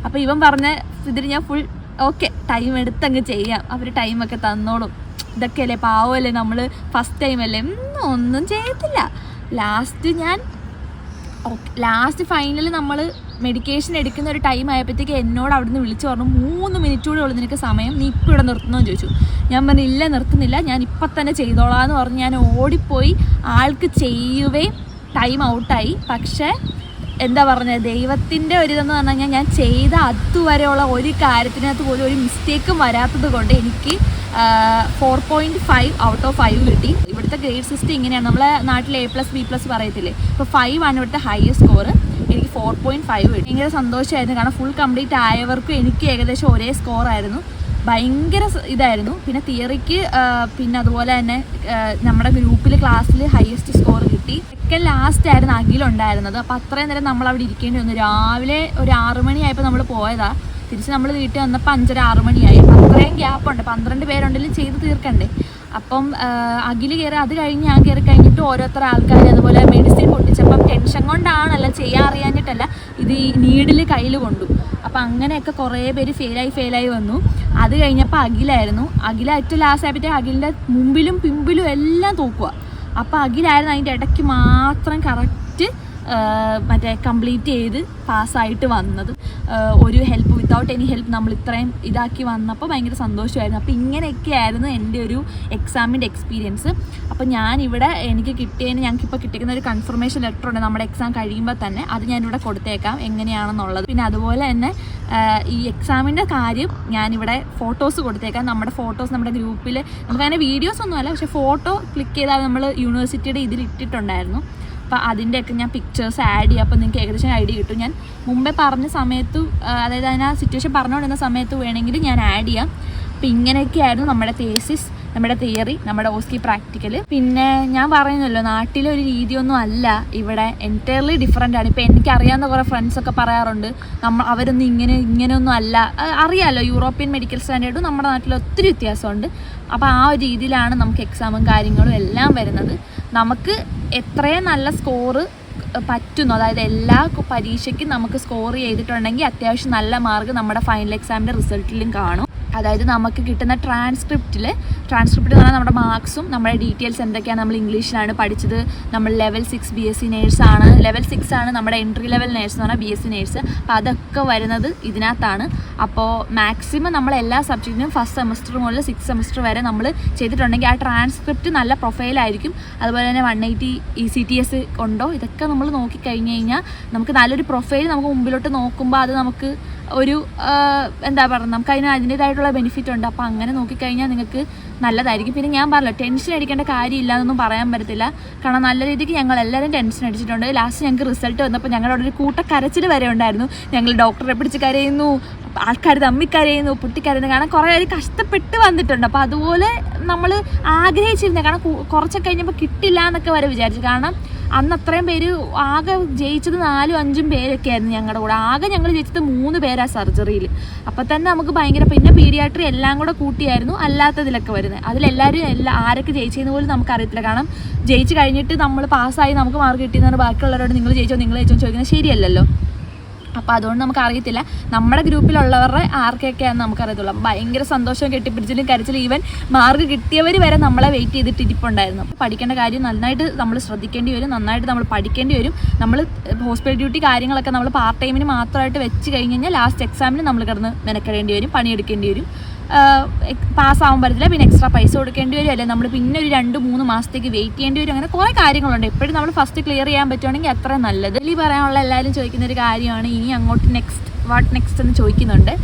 S1: അപ്പോൾ ഇവൻ പറഞ്ഞ ഇതിൽ ഞാൻ ഫുൾ ഓക്കെ ടൈം എടുത്തങ്ങ് ചെയ്യാം. അവർ ടൈമൊക്കെ തന്നോളും. ഇതൊക്കെയല്ലേ പാവമല്ലേ നമ്മൾ ഫസ്റ്റ് ടൈം അല്ലേ? ഒന്നും ഒന്നും ചെയ്യത്തില്ല. ലാസ്റ്റ് ഞാൻ ലാസ്റ്റ് ഫൈനൽ നമ്മൾ മെഡിക്കേഷൻ എടുക്കുന്ന ഒരു ടൈം ആയപ്പോഴത്തേക്ക് എന്നോട് അവിടുന്ന് വിളിച്ചു പറഞ്ഞു മൂന്ന് മിനിറ്റ് കൂടെ ഉള്ളൂ നിനക്ക് സമയം നീ ഇപ്പോൾ ഇവിടെ നിർത്തണമെന്ന് ചോദിച്ചു. ഞാൻ പറഞ്ഞു ഇല്ല നിർത്തുന്നില്ല. ഞാൻ ഇപ്പം തന്നെ ചെയ്തോളാം എന്ന് പറഞ്ഞ് ഞാൻ ഓടിപ്പോയി. ആൾക്ക് ചെയ്യുകയും ടൈം ഔട്ടായി പക്ഷേ എന്താ പറഞ്ഞത്? ദൈവത്തിന്റെ ഒരു ഇതെന്ന് പറഞ്ഞു കഴിഞ്ഞാൽ ഞാൻ ചെയ്ത അതുവരെയുള്ള ഒരു കാര്യത്തിനകത്ത് പോലും ഒരു മിസ്റ്റേക്കും വരാത്തത് കൊണ്ട് എനിക്ക് four point five out of five കിട്ടി. ഇവിടുത്തെ ഗ്രേഡ് സിസ്റ്റം ഇങ്ങനെയാണ്. നമ്മളെ നാട്ടിൽ എ പ്ലസ് ബി പ്ലസ് പറയത്തില്ലേ? ഇപ്പോൾ ഫൈവ് ആണ് ഇവിടുത്തെ ഹയസ്റ്റ് സ്കോർ എനിക്ക് ഫോർ പോയിന്റ് ഫൈവ് കിട്ടി. ഭയങ്കര സന്തോഷമായിരുന്നു കാരണം ഫുൾ കംപ്ലീറ്റ് ആയവർക്കും എനിക്ക് ഏകദേശം ഒരേ സ്കോറായിരുന്നു ഭയങ്കര ഇതായിരുന്നു. പിന്നെ തിയറിക്ക് പിന്നെ അതുപോലെ തന്നെ നമ്മുടെ ഗ്രൂപ്പിൽ ക്ലാസ്സിൽ ഹയസ്റ്റ് സ്കോർ കിട്ടി. ഒക്കെ ലാസ്റ്റ് ആയിരുന്നു അഖിലുണ്ടായിരുന്നത് അപ്പോൾ അത്രയും നേരം നമ്മൾ അവിടെ ഇരിക്കേണ്ടി വന്നു. രാവിലെ ഒരു ആറു മണിയായപ്പോൾ നമ്മൾ പോയതാ. തിരിച്ച് നമ്മൾ വീട്ടിൽ വന്നപ്പോൾ അഞ്ചര ആറു മണിയായി. അത്രയും ഗ്യാപ്പ് ഉണ്ട്. പന്ത്രണ്ട് പേരുണ്ടെങ്കിലും ചെയ്ത് തീർക്കണ്ടേ. അപ്പം അഖിൽ കയറി അത് കഴിഞ്ഞ് ഞാൻ കയറി കഴിഞ്ഞിട്ട് ഓരോരുത്തർ ആൾക്കാർ അതുപോലെ മെഡിസിൻ പൊട്ടിച്ചപ്പം ടെൻഷൻ കൊണ്ടാണല്ല ചെയ്യാൻ അറിയാഞ്ഞിട്ടല്ല ഇത് ഈ നീഡിൽ കയ്യിൽ കൊണ്ടു. അപ്പം അങ്ങനെയൊക്കെ കുറേ പേര് ഫെയിലായി ഫെയിലായി വന്നു. അത് കഴിഞ്ഞപ്പോൾ അഖിലായിരുന്നു. അഖില ഏറ്റവും ലാസ്റ്റ് ആയിട്ട് അഖിലിന്റെ മുമ്പിലും പിമ്പിലും എല്ലാം തൂക്കുക അപ്പോൾ അഖിലായിരുന്നു അതിന്റെ ഇടയ്ക്ക് മാത്രം കറക്റ്റ് മറ്റേ കംപ്ലീറ്റ് ചെയ്ത് പാസ്സായിട്ട് വന്നത്. ഒരു ഹെൽപ്പ് വിത്തൗട്ട് എനി ഹെൽപ്പ് നമ്മൾ ഇത്രയും ഇതാക്കി വന്നപ്പോൾ ഭയങ്കര സന്തോഷമായിരുന്നു. അപ്പോൾ ഇങ്ങനെയൊക്കെയായിരുന്നു എന്റെ ഒരു എക്സാമിന്റെ എക്സ്പീരിയൻസ് അപ്പോൾ ഞാനിവിടെ എനിക്ക് കിട്ടിയതിന് ഞങ്ങൾക്കിപ്പോൾ കിട്ടിക്കുന്ന ഒരു കൺഫർമേഷൻ ലെറ്റർ ഉണ്ട്. നമ്മുടെ എക്സാം കഴിയുമ്പോൾ തന്നെ അത് ഞാനിവിടെ കൊടുത്തേക്കാം. എങ്ങനെയാണെന്നുള്ളത്. പിന്നെ അതുപോലെ തന്നെ ഈ എക്സാമിന്റെ കാര്യം ഞാനിവിടെ ഫോട്ടോസ് കൊടുത്തേക്കാം. നമ്മുടെ ഫോട്ടോസ് നമ്മുടെ ഗ്രൂപ്പിൽ നമുക്കങ്ങനെ വീഡിയോസ് ഒന്നുമല്ല പക്ഷേ ഫോട്ടോ ക്ലിക്ക് ചെയ്താൽ നമ്മൾ യൂണിവേഴ്സിറ്റിയുടെ ഇതിൽ ഇട്ടിട്ടുണ്ടായിരുന്നു. അപ്പോൾ അതിന്റെയൊക്കെ ഞാൻ പിക്ചേഴ്സ് ആഡ് ചെയ്യാം. അപ്പോൾ നിങ്ങൾക്ക് ഏകദേശം ഐഡിയ കിട്ടും. ഞാൻ മുമ്പേ പറഞ്ഞ സമയത്ത് അതായത് അതിന് ആ സിറ്റുവേഷൻ പറഞ്ഞുകൊണ്ടിരുന്ന സമയത്ത് വേണമെങ്കിൽ ഞാൻ ആഡ് ചെയ്യാം. അപ്പോൾ ഇങ്ങനെയൊക്കെയായിരുന്നു നമ്മുടെ തേസിസ് നമ്മുടെ തിയറി നമ്മുടെ ഓസ്കി പ്രാക്ടിക്കൽ പിന്നെ ഞാൻ പറയുന്നല്ലോ നാട്ടിലെ ഒരു രീതിയൊന്നും അല്ല. ഇവിടെ എന്റയർലി ഡിഫറെന്റ് ആണ്. ഇപ്പോൾ എനിക്കറിയാവുന്ന കുറേ ഫ്രണ്ട്സൊക്കെ പറയാറുണ്ട് നമ്മൾ അവരൊന്നും ഇങ്ങനെ ഇങ്ങനെയൊന്നും അല്ല. അറിയാമല്ലോ യൂറോപ്യൻ മെഡിക്കൽ സ്റ്റാൻഡേർഡും നമ്മുടെ നാട്ടിൽ ഒത്തിരി വ്യത്യാസമുണ്ട്. അപ്പോൾ ആ ഒരു രീതിയിലാണ് നമുക്ക് എക്സാമും കാര്യങ്ങളും എല്ലാം വരുന്നത്. നമുക്ക് എത്രയും നല്ല സ്കോറ് പറ്റുന്നു. അതായത് എല്ലാ പരീക്ഷയ്ക്കും നമുക്ക് സ്കോർ ചെയ്തിട്ടുണ്ടെങ്കിൽ അത്യാവശ്യം നല്ല മാർക്ക് നമ്മുടെ ഫൈനൽ എക്സാമിന്റെ റിസൾട്ടിലും കാണും. അതായത് നമുക്ക് കിട്ടുന്ന ട്രാൻസ്ക്രിപ്റ്റിൽ ട്രാൻസ്ക്രിപ്റ്റ് എന്ന് പറഞ്ഞാൽ നമ്മുടെ മാർക്സും നമ്മുടെ ഡീറ്റെയിൽസ് എന്തൊക്കെയാണ് നമ്മൾ ഇംഗ്ലീഷിലാണ് പഠിച്ചത്. നമ്മൾ level six B S C നേഴ്സാണ് level six ആണ് നമ്മുടെ എൻട്രി ലെവൽ നേഴ്സ് എന്ന് പറഞ്ഞാൽ ബി എസ് സി നേഴ്സ് അപ്പോൾ അതൊക്കെ വരുന്നത് ഇതിനകത്താണ്. അപ്പോൾ മാക്സിമം നമ്മൾ എല്ലാ സബ്ജക്റ്റിനും ഫസ്റ്റ് സെമസ്റ്റർ മുതൽ സിക്സ് സെമസ്റ്റർ വരെ നമ്മൾ ചെയ്തിട്ടുണ്ടെങ്കിൽ ആ ട്രാൻസ്ക്രിപ്റ്റ് നല്ല പ്രൊഫൈലായിരിക്കും അതുപോലെ തന്നെ one eighty E C T S ഉണ്ടോ? ഇതൊക്കെ നമ്മൾ നോക്കിക്കഴിഞ്ഞ് കഴിഞ്ഞാൽ നമുക്ക് നല്ലൊരു പ്രൊഫൈൽ നമുക്ക് മുമ്പിലോട്ട് നോക്കുമ്പോൾ അത് നമുക്ക് ഒരു എന്താ പറയുക നമുക്ക് അതിന് അതിന്റേതായിട്ടുള്ള ബെനിഫിറ്റ് ഉണ്ട്. അപ്പോൾ അങ്ങനെ നോക്കിക്കഴിഞ്ഞാൽ നിങ്ങൾക്ക് നല്ലതായിരിക്കും. പിന്നെ ഞാൻ പറഞ്ഞല്ലോ ടെൻഷൻ അടിക്കേണ്ട കാര്യമില്ല എന്നൊന്നും പറയാൻ പറ്റത്തില്ല. കാരണം നല്ല രീതിക്ക് ഞങ്ങൾ എല്ലാവരും ടെൻഷൻ അടിച്ചിട്ടുണ്ട്. ലാസ്റ്റ് ഞങ്ങൾക്ക് റിസൾട്ട് വന്നപ്പോൾ ഞങ്ങളുടെ അവിടെ ഒരു കൂട്ടക്കരച്ചിൽ വരെ ഉണ്ടായിരുന്നു. ഞങ്ങൾ ഡോക്ടറെ പിടിച്ച് കരയുന്നു ആൾക്കാർ തമ്മി കരയുന്നു പൊട്ടിക്കരയുന്നു. കാരണം കുറേ പേര് കഷ്ടപ്പെട്ട് വന്നിട്ടുണ്ട്. അപ്പോൾ അതുപോലെ നമ്മൾ ആഗ്രഹിച്ചിരുന്നത്. കാരണം കുറച്ചൊക്കെ കഴിഞ്ഞപ്പോൾ കിട്ടില്ല എന്നൊക്കെ വരെ വിചാരിച്ചു. കാരണം അന്ന് അത്രയും പേര് ആകെ ജയിച്ചത് നാലും അഞ്ചും പേരൊക്കെ ആയിരുന്നു ഞങ്ങളുടെ കൂടെ. ആകെ ഞങ്ങൾ ജയിച്ചത് മൂന്ന് പേരാ സർജറിയിൽ അപ്പോൾ തന്നെ നമുക്ക് ഭയങ്കര പിന്നെ പീഡിയാട്രി എല്ലാം കൂടെ കൂട്ടിയായിരുന്നു അല്ലാത്തതിലൊക്കെ വരുന്നത് അതിലെല്ലാവരും എല്ലാ ആരൊക്കെ ജയിച്ചതെന്ന് പോലും നമുക്കറിയത്തില്ല. കാരണം ജയിച്ച് കഴിഞ്ഞിട്ട് നമ്മൾ പാസ്സായി നമുക്ക് മാർക്ക് കിട്ടിയെന്ന് ബാക്കിയുള്ളവരോട് നിങ്ങൾ ജയിച്ചോ നിങ്ങൾ ജയിച്ചോ ചോദിക്കുന്നത് ശരിയല്ലല്ലോ. അപ്പോൾ അതുകൊണ്ട് നമുക്ക് അറിയത്തില്ല നമ്മുടെ ഗ്രൂപ്പിലുള്ളവരുടെ ആർക്കൊക്കെയാണ് നമുക്കറിയത്തുള്ളൂ. ഭയങ്കര സന്തോഷം കെട്ടിപ്പിടിച്ചിലും കരച്ചിലും ഈവൻ മാർക്ക് കിട്ടിയവർ വരെ നമ്മളെ വെയിറ്റ് ചെയ്തിട്ട് ഇരിപ്പുണ്ടായിരുന്നു. പഠിക്കേണ്ട കാര്യം നന്നായിട്ട് നമ്മൾ ശ്രദ്ധിക്കേണ്ടി വരും നന്നായിട്ട് നമ്മൾ പഠിക്കേണ്ടി വരും. നമ്മൾ ഹോസ്പിറ്റൽ ഡ്യൂട്ടി കാര്യങ്ങളൊക്കെ നമ്മൾ പാർട്ട് ടൈമിന് മാത്രമായിട്ട് വെച്ച് കഴിഞ്ഞ് കഴിഞ്ഞാൽ ലാസ്റ്റ് എക്സാമിന് നമ്മൾ കിടന്ന് മെനക്കെടേണ്ടി വരും പണിയെടുക്കേണ്ടി വരും. പാസ്സാവാൻ പറ്റത്തില്ല പിന്നെ എക്സ്ട്രാ പൈസ കൊടുക്കേണ്ടി വരും. അല്ലെങ്കിൽ നമ്മൾ പിന്നെ ഒരു രണ്ട് മൂന്ന് മാസത്തേക്ക് വെയിറ്റ് ചെയ്യേണ്ടി വരും. അങ്ങനെ കുറേ കാര്യങ്ങളുണ്ട്. എപ്പോഴും നമ്മൾ ഫസ്റ്റ് ക്ലിയർ ചെയ്യാൻ പറ്റുവാണെങ്കിൽ അത്ര നല്ലത്. ഈ പറയാനുള്ള എല്ലാവരും ചോദിക്കുന്ന ഒരു കാര്യമാണ് ഇനി അങ്ങോട്ട് നെക്സ്റ്റ് വാട്ട് നെക്സ്റ്റ് എന്ന് ചോദിക്കുന്നുണ്ട്.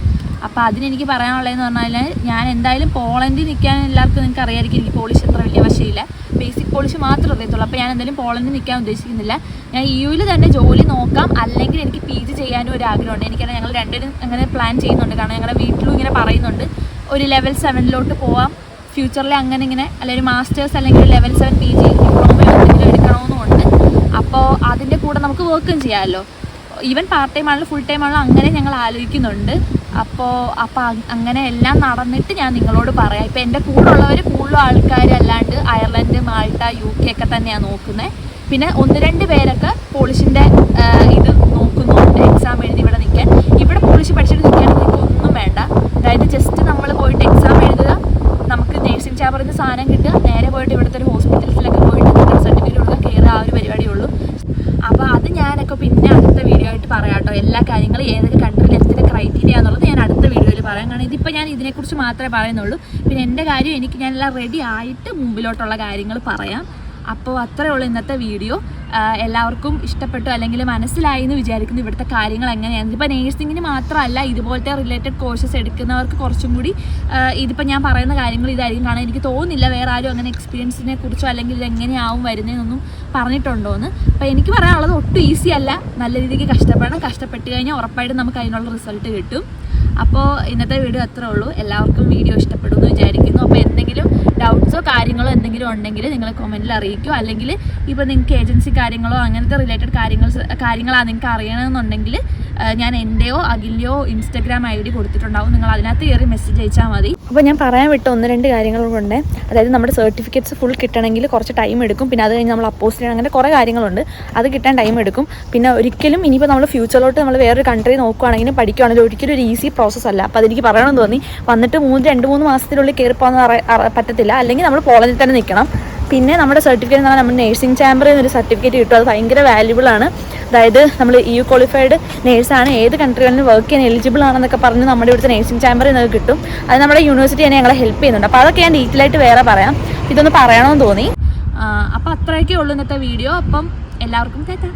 S1: അപ്പോൾ അതിനെനിക്ക് പറയാനുള്ളതെന്ന് പറഞ്ഞാൽ ഞാൻ എന്തായാലും പോളണ്ടിൽ നിൽക്കാൻ എല്ലാവർക്കും നിങ്ങൾക്ക് അറിയാമായിരിക്കും എനിക്ക് പോളിഷ് അത്ര വലിയ വശമില്ല ബേസിക് പോളിഷ് മാത്രമേ അറിയത്തുള്ളൂ. അപ്പോൾ ഞാൻ എന്തായാലും പോളണ്ടിൽ നിൽക്കാൻ ഉദ്ദേശിക്കുന്നില്ല. ഞാൻ ഇ യുവിൽ തന്നെ ജോലി നോക്കാം. അല്ലെങ്കിൽ എനിക്ക് പി ജി ചെയ്യാനും ഒരു ആഗ്രഹമുണ്ട്. എനിക്കറിയാം ഞങ്ങൾ രണ്ടുപേരും അങ്ങനെ പ്ലാൻ ചെയ്യുന്നുണ്ട്. കാരണം ഞങ്ങളുടെ വീട്ടിലും ഇങ്ങനെ പറയുന്നുണ്ട്. ഒരു ലെവൽ സെവനിലോട്ട് പോവാം. ഫ്യൂച്ചറിൽ അങ്ങനെ ഇങ്ങനെ അല്ലെങ്കിൽ മാസ്റ്റേഴ്സ് അല്ലെങ്കിൽ ലെവൽ സെവൻ പി ജി ഡിപ്ലോമയോ എന്തെങ്കിലും എടുക്കണമെന്നുമുണ്ട് അപ്പോൾ അതിന്റെ കൂടെ നമുക്ക് വർക്കും ചെയ്യാമല്ലോ ഈവൻ പാർട്ട് ടൈം ആണല്ലോ ഫുൾ ടൈം ആണല്ലോ അങ്ങനെ ഞങ്ങൾ ആലോചിക്കുന്നുണ്ട്. അപ്പോൾ അപ്പോൾ അങ്ങനെ എല്ലാം നടന്നിട്ട് ഞാൻ നിങ്ങളോട് പറയാം. ഇപ്പോൾ എന്റെ കൂടെ ഉള്ളവർ കൂടുതലും ആൾക്കാർ അല്ലാണ്ട് അയർലൻഡ് മാൾട്ട യു കെ ഒക്കെ തന്നെയാണ് നോക്കുന്നത് പിന്നെ ഒന്ന് രണ്ട് പേരൊക്കെ പോളിഷിന്റെ ഇത് നോക്കുന്നുണ്ട്. എക്സാം എഴുതി ഇവിടെ നിൽക്കാൻ. ഇവിടെ പോളിഷ് പഠിച്ചിട്ട് നിൽക്കാൻ വേണ്ട. അതായത് ജസ്റ്റ് നമ്മൾ പോയിട്ട് എക്സാം എഴുതുക. നമുക്ക് നേഴ്സിംഗ് ചാമ്പറിൽ നിന്ന് സാധനം കിട്ടുക. നേരെ പോയിട്ട് ഇവിടുത്തെ ഒരു ഹോസ്പിറ്റൽസിലൊക്കെ പോയിട്ട് സർട്ടിഫിക്കറ്റ് കൊടുക്കുക കയറുക ആ ഒരു പരിപാടിയുള്ളൂ അപ്പോൾ അത് ഞാനൊക്കെ പിന്നെ അടുത്ത വീഡിയോ ആയിട്ട് പറയാം കേട്ടോ. എല്ലാ കാര്യങ്ങളും ഏതൊക്കെ കൺട്രിയിൽ എത്ര ക്രൈറ്റീരിയ എന്നുള്ളത് ഞാൻ അടുത്ത വീഡിയോയിൽ പറയാം. കാരണം ഇതിപ്പോൾ ഞാൻ ഇതിനെക്കുറിച്ച് മാത്രമേ പറയുന്നുള്ളൂ. പിന്നെ എന്റെ കാര്യം എനിക്ക് ഞാനെല്ലാം റെഡി ആയിട്ട് മുമ്പിലോട്ടുള്ള കാര്യങ്ങൾ പറയാം. അപ്പോൾ അത്രേ ഉള്ളൂ ഇന്നത്തെ വീഡിയോ. എല്ലാവർക്കും ഇഷ്ടപ്പെട്ടു അല്ലെങ്കിൽ മനസ്സിലായി എന്ന് വിചാരിക്കുന്നു ഇവിടുത്തെ കാര്യങ്ങൾ എങ്ങനെയാണ്. ഇപ്പോൾ നേഴ്സിങ്ങിന് മാത്രമല്ല ഇതുപോലത്തെ റിലേറ്റഡ് കോഴ്സസ് എടുക്കുന്നവർക്ക് കുറച്ചും കൂടി ഇതിപ്പോൾ ഞാൻ പറയുന്ന കാര്യങ്ങൾ ഇതായിരിക്കും. കാരണം എനിക്ക് തോന്നുന്നില്ല വേറെ ആരും അങ്ങനെ എക്സ്പീരിയൻസിനെ കുറിച്ചോ അല്ലെങ്കിൽ ഇത് എങ്ങനെയാവും വരുന്നതെന്നൊന്നും പറഞ്ഞിട്ടുണ്ടോ എന്ന് അപ്പോൾ എനിക്ക് പറയാനുള്ളത് ഒട്ടും ഈസി അല്ല. നല്ല രീതിക്ക് കഷ്ടപ്പെടണം. കഷ്ടപ്പെട്ട് കഴിഞ്ഞാൽ ഉറപ്പായിട്ടും നമുക്ക് അതിനുള്ള റിസൾട്ട് കിട്ടും. അപ്പോൾ ഇന്നത്തെ വീഡിയോ അത്രേ ഉള്ളൂ. എല്ലാവർക്കും വീഡിയോ ഇഷ്ടപ്പെടുമെന്ന് വിചാരിക്കുന്നു. അപ്പോൾ എന്തെങ്കിലും ഡൗട്ട്സോ കാര്യങ്ങളോ എന്തെങ്കിലും ഉണ്ടെങ്കിൽ നിങ്ങൾ കമന്റിൽ അറിയിക്കുക അല്ലെങ്കിൽ ഇപ്പോൾ നിങ്ങൾക്ക് ഏജൻസി കാര്യങ്ങളോ അങ്ങനത്തെ റിലേറ്റഡ് കാര്യങ്ങൾ കാര്യങ്ങളാണ് നിങ്ങൾക്ക് അറിയണമെന്നുണ്ടെങ്കിൽ ഞാൻ എന്റെയോ അഖിലിന്റെയോ ഇൻസ്റ്റാഗ്രാം ഐ ഡി കൊടുത്തിട്ടുണ്ടാവും. നിങ്ങൾ അതിനകത്ത് കയറി മെസ്സേജ് അയച്ചാൽ മതി. അപ്പോൾ ഞാൻ പറയാൻ വിട്ട ഒന്ന് രണ്ട് കാര്യങ്ങളുണ്ട് അതായത് നമ്മുടെ സർട്ടിഫിക്കറ്റ്സ് ഫുൾ കിട്ടണമെങ്കിൽ കുറച്ച് ടൈം എടുക്കും. പിന്നെ അത് കഴിഞ്ഞ് നമ്മൾ അപ്പോസ്റ്റ് ചെയ്യണം. അങ്ങനെ കുറേ കാര്യങ്ങളുണ്ട്. അത് കിട്ടാൻ ടൈം എടുക്കും. പിന്നെ ഒരിക്കലും ഇനിയിപ്പോൾ നമ്മൾ ഫ്യൂച്ചറിലോട്ട് നമ്മൾ വേറൊരു കൺട്രി നോക്കുകയാണെങ്കിലും പഠിക്കുകയാണെങ്കിലും ഒരിക്കലും ഒരു ഈസി പ്രോസസ്സല്ല അപ്പോൾ അതെനിക്ക് പറയണമെന്ന് തോന്നി. വന്നിട്ട് മൂന്ന് രണ്ട് മൂന്ന് മാസത്തിനുള്ളിൽ കയറിപ്പോകാൻ പോകാൻ പറ്റത്തില്ല അല്ലെങ്കിൽ നമ്മൾ കോളേജിൽ തന്നെ നിൽക്കണം. പിന്നെ നമ്മുടെ സർട്ടിഫിക്കറ്റ് എന്ന് പറഞ്ഞാൽ നമ്മൾ നേഴ്സിംഗ് ചാമ്പറിൽ നിന്നൊരു സർട്ടിഫിക്കറ്റ് കിട്ടും. അത് ഭയങ്കര വാല്യുബിൾ ആണ്. അതായത് നമ്മൾ യു ക്വാളിഫൈഡ് നേഴ്സാണ് ഏത് കൺട്രികളിലും വർക്ക് ചെയ്യാൻ എലിജിബിൾ ആണെന്നൊക്കെ പറഞ്ഞ് നമ്മുടെ ഇവിടുത്തെ നേഴ്സിംഗ് ചാമ്പറിൽ നിന്നൊക്കെ കിട്ടും. അത് നമ്മുടെ യൂണിവേഴ്സിറ്റി തന്നെ ഞങ്ങളെ ഹെൽപ്പ് ചെയ്യുന്നുണ്ട്. അപ്പോൾ അതൊക്കെ ഞാൻ ഡീറ്റെയിൽ ആയിട്ട് വേറെ പറയാം. ഇതൊന്ന് പറയണമെന്ന് തോന്നി. അപ്പോൾ അത്രയൊക്കെ ഉള്ളൂ ഇന്നത്തെ വീഡിയോ അപ്പം എല്ലാവർക്കും കേൾക്കാം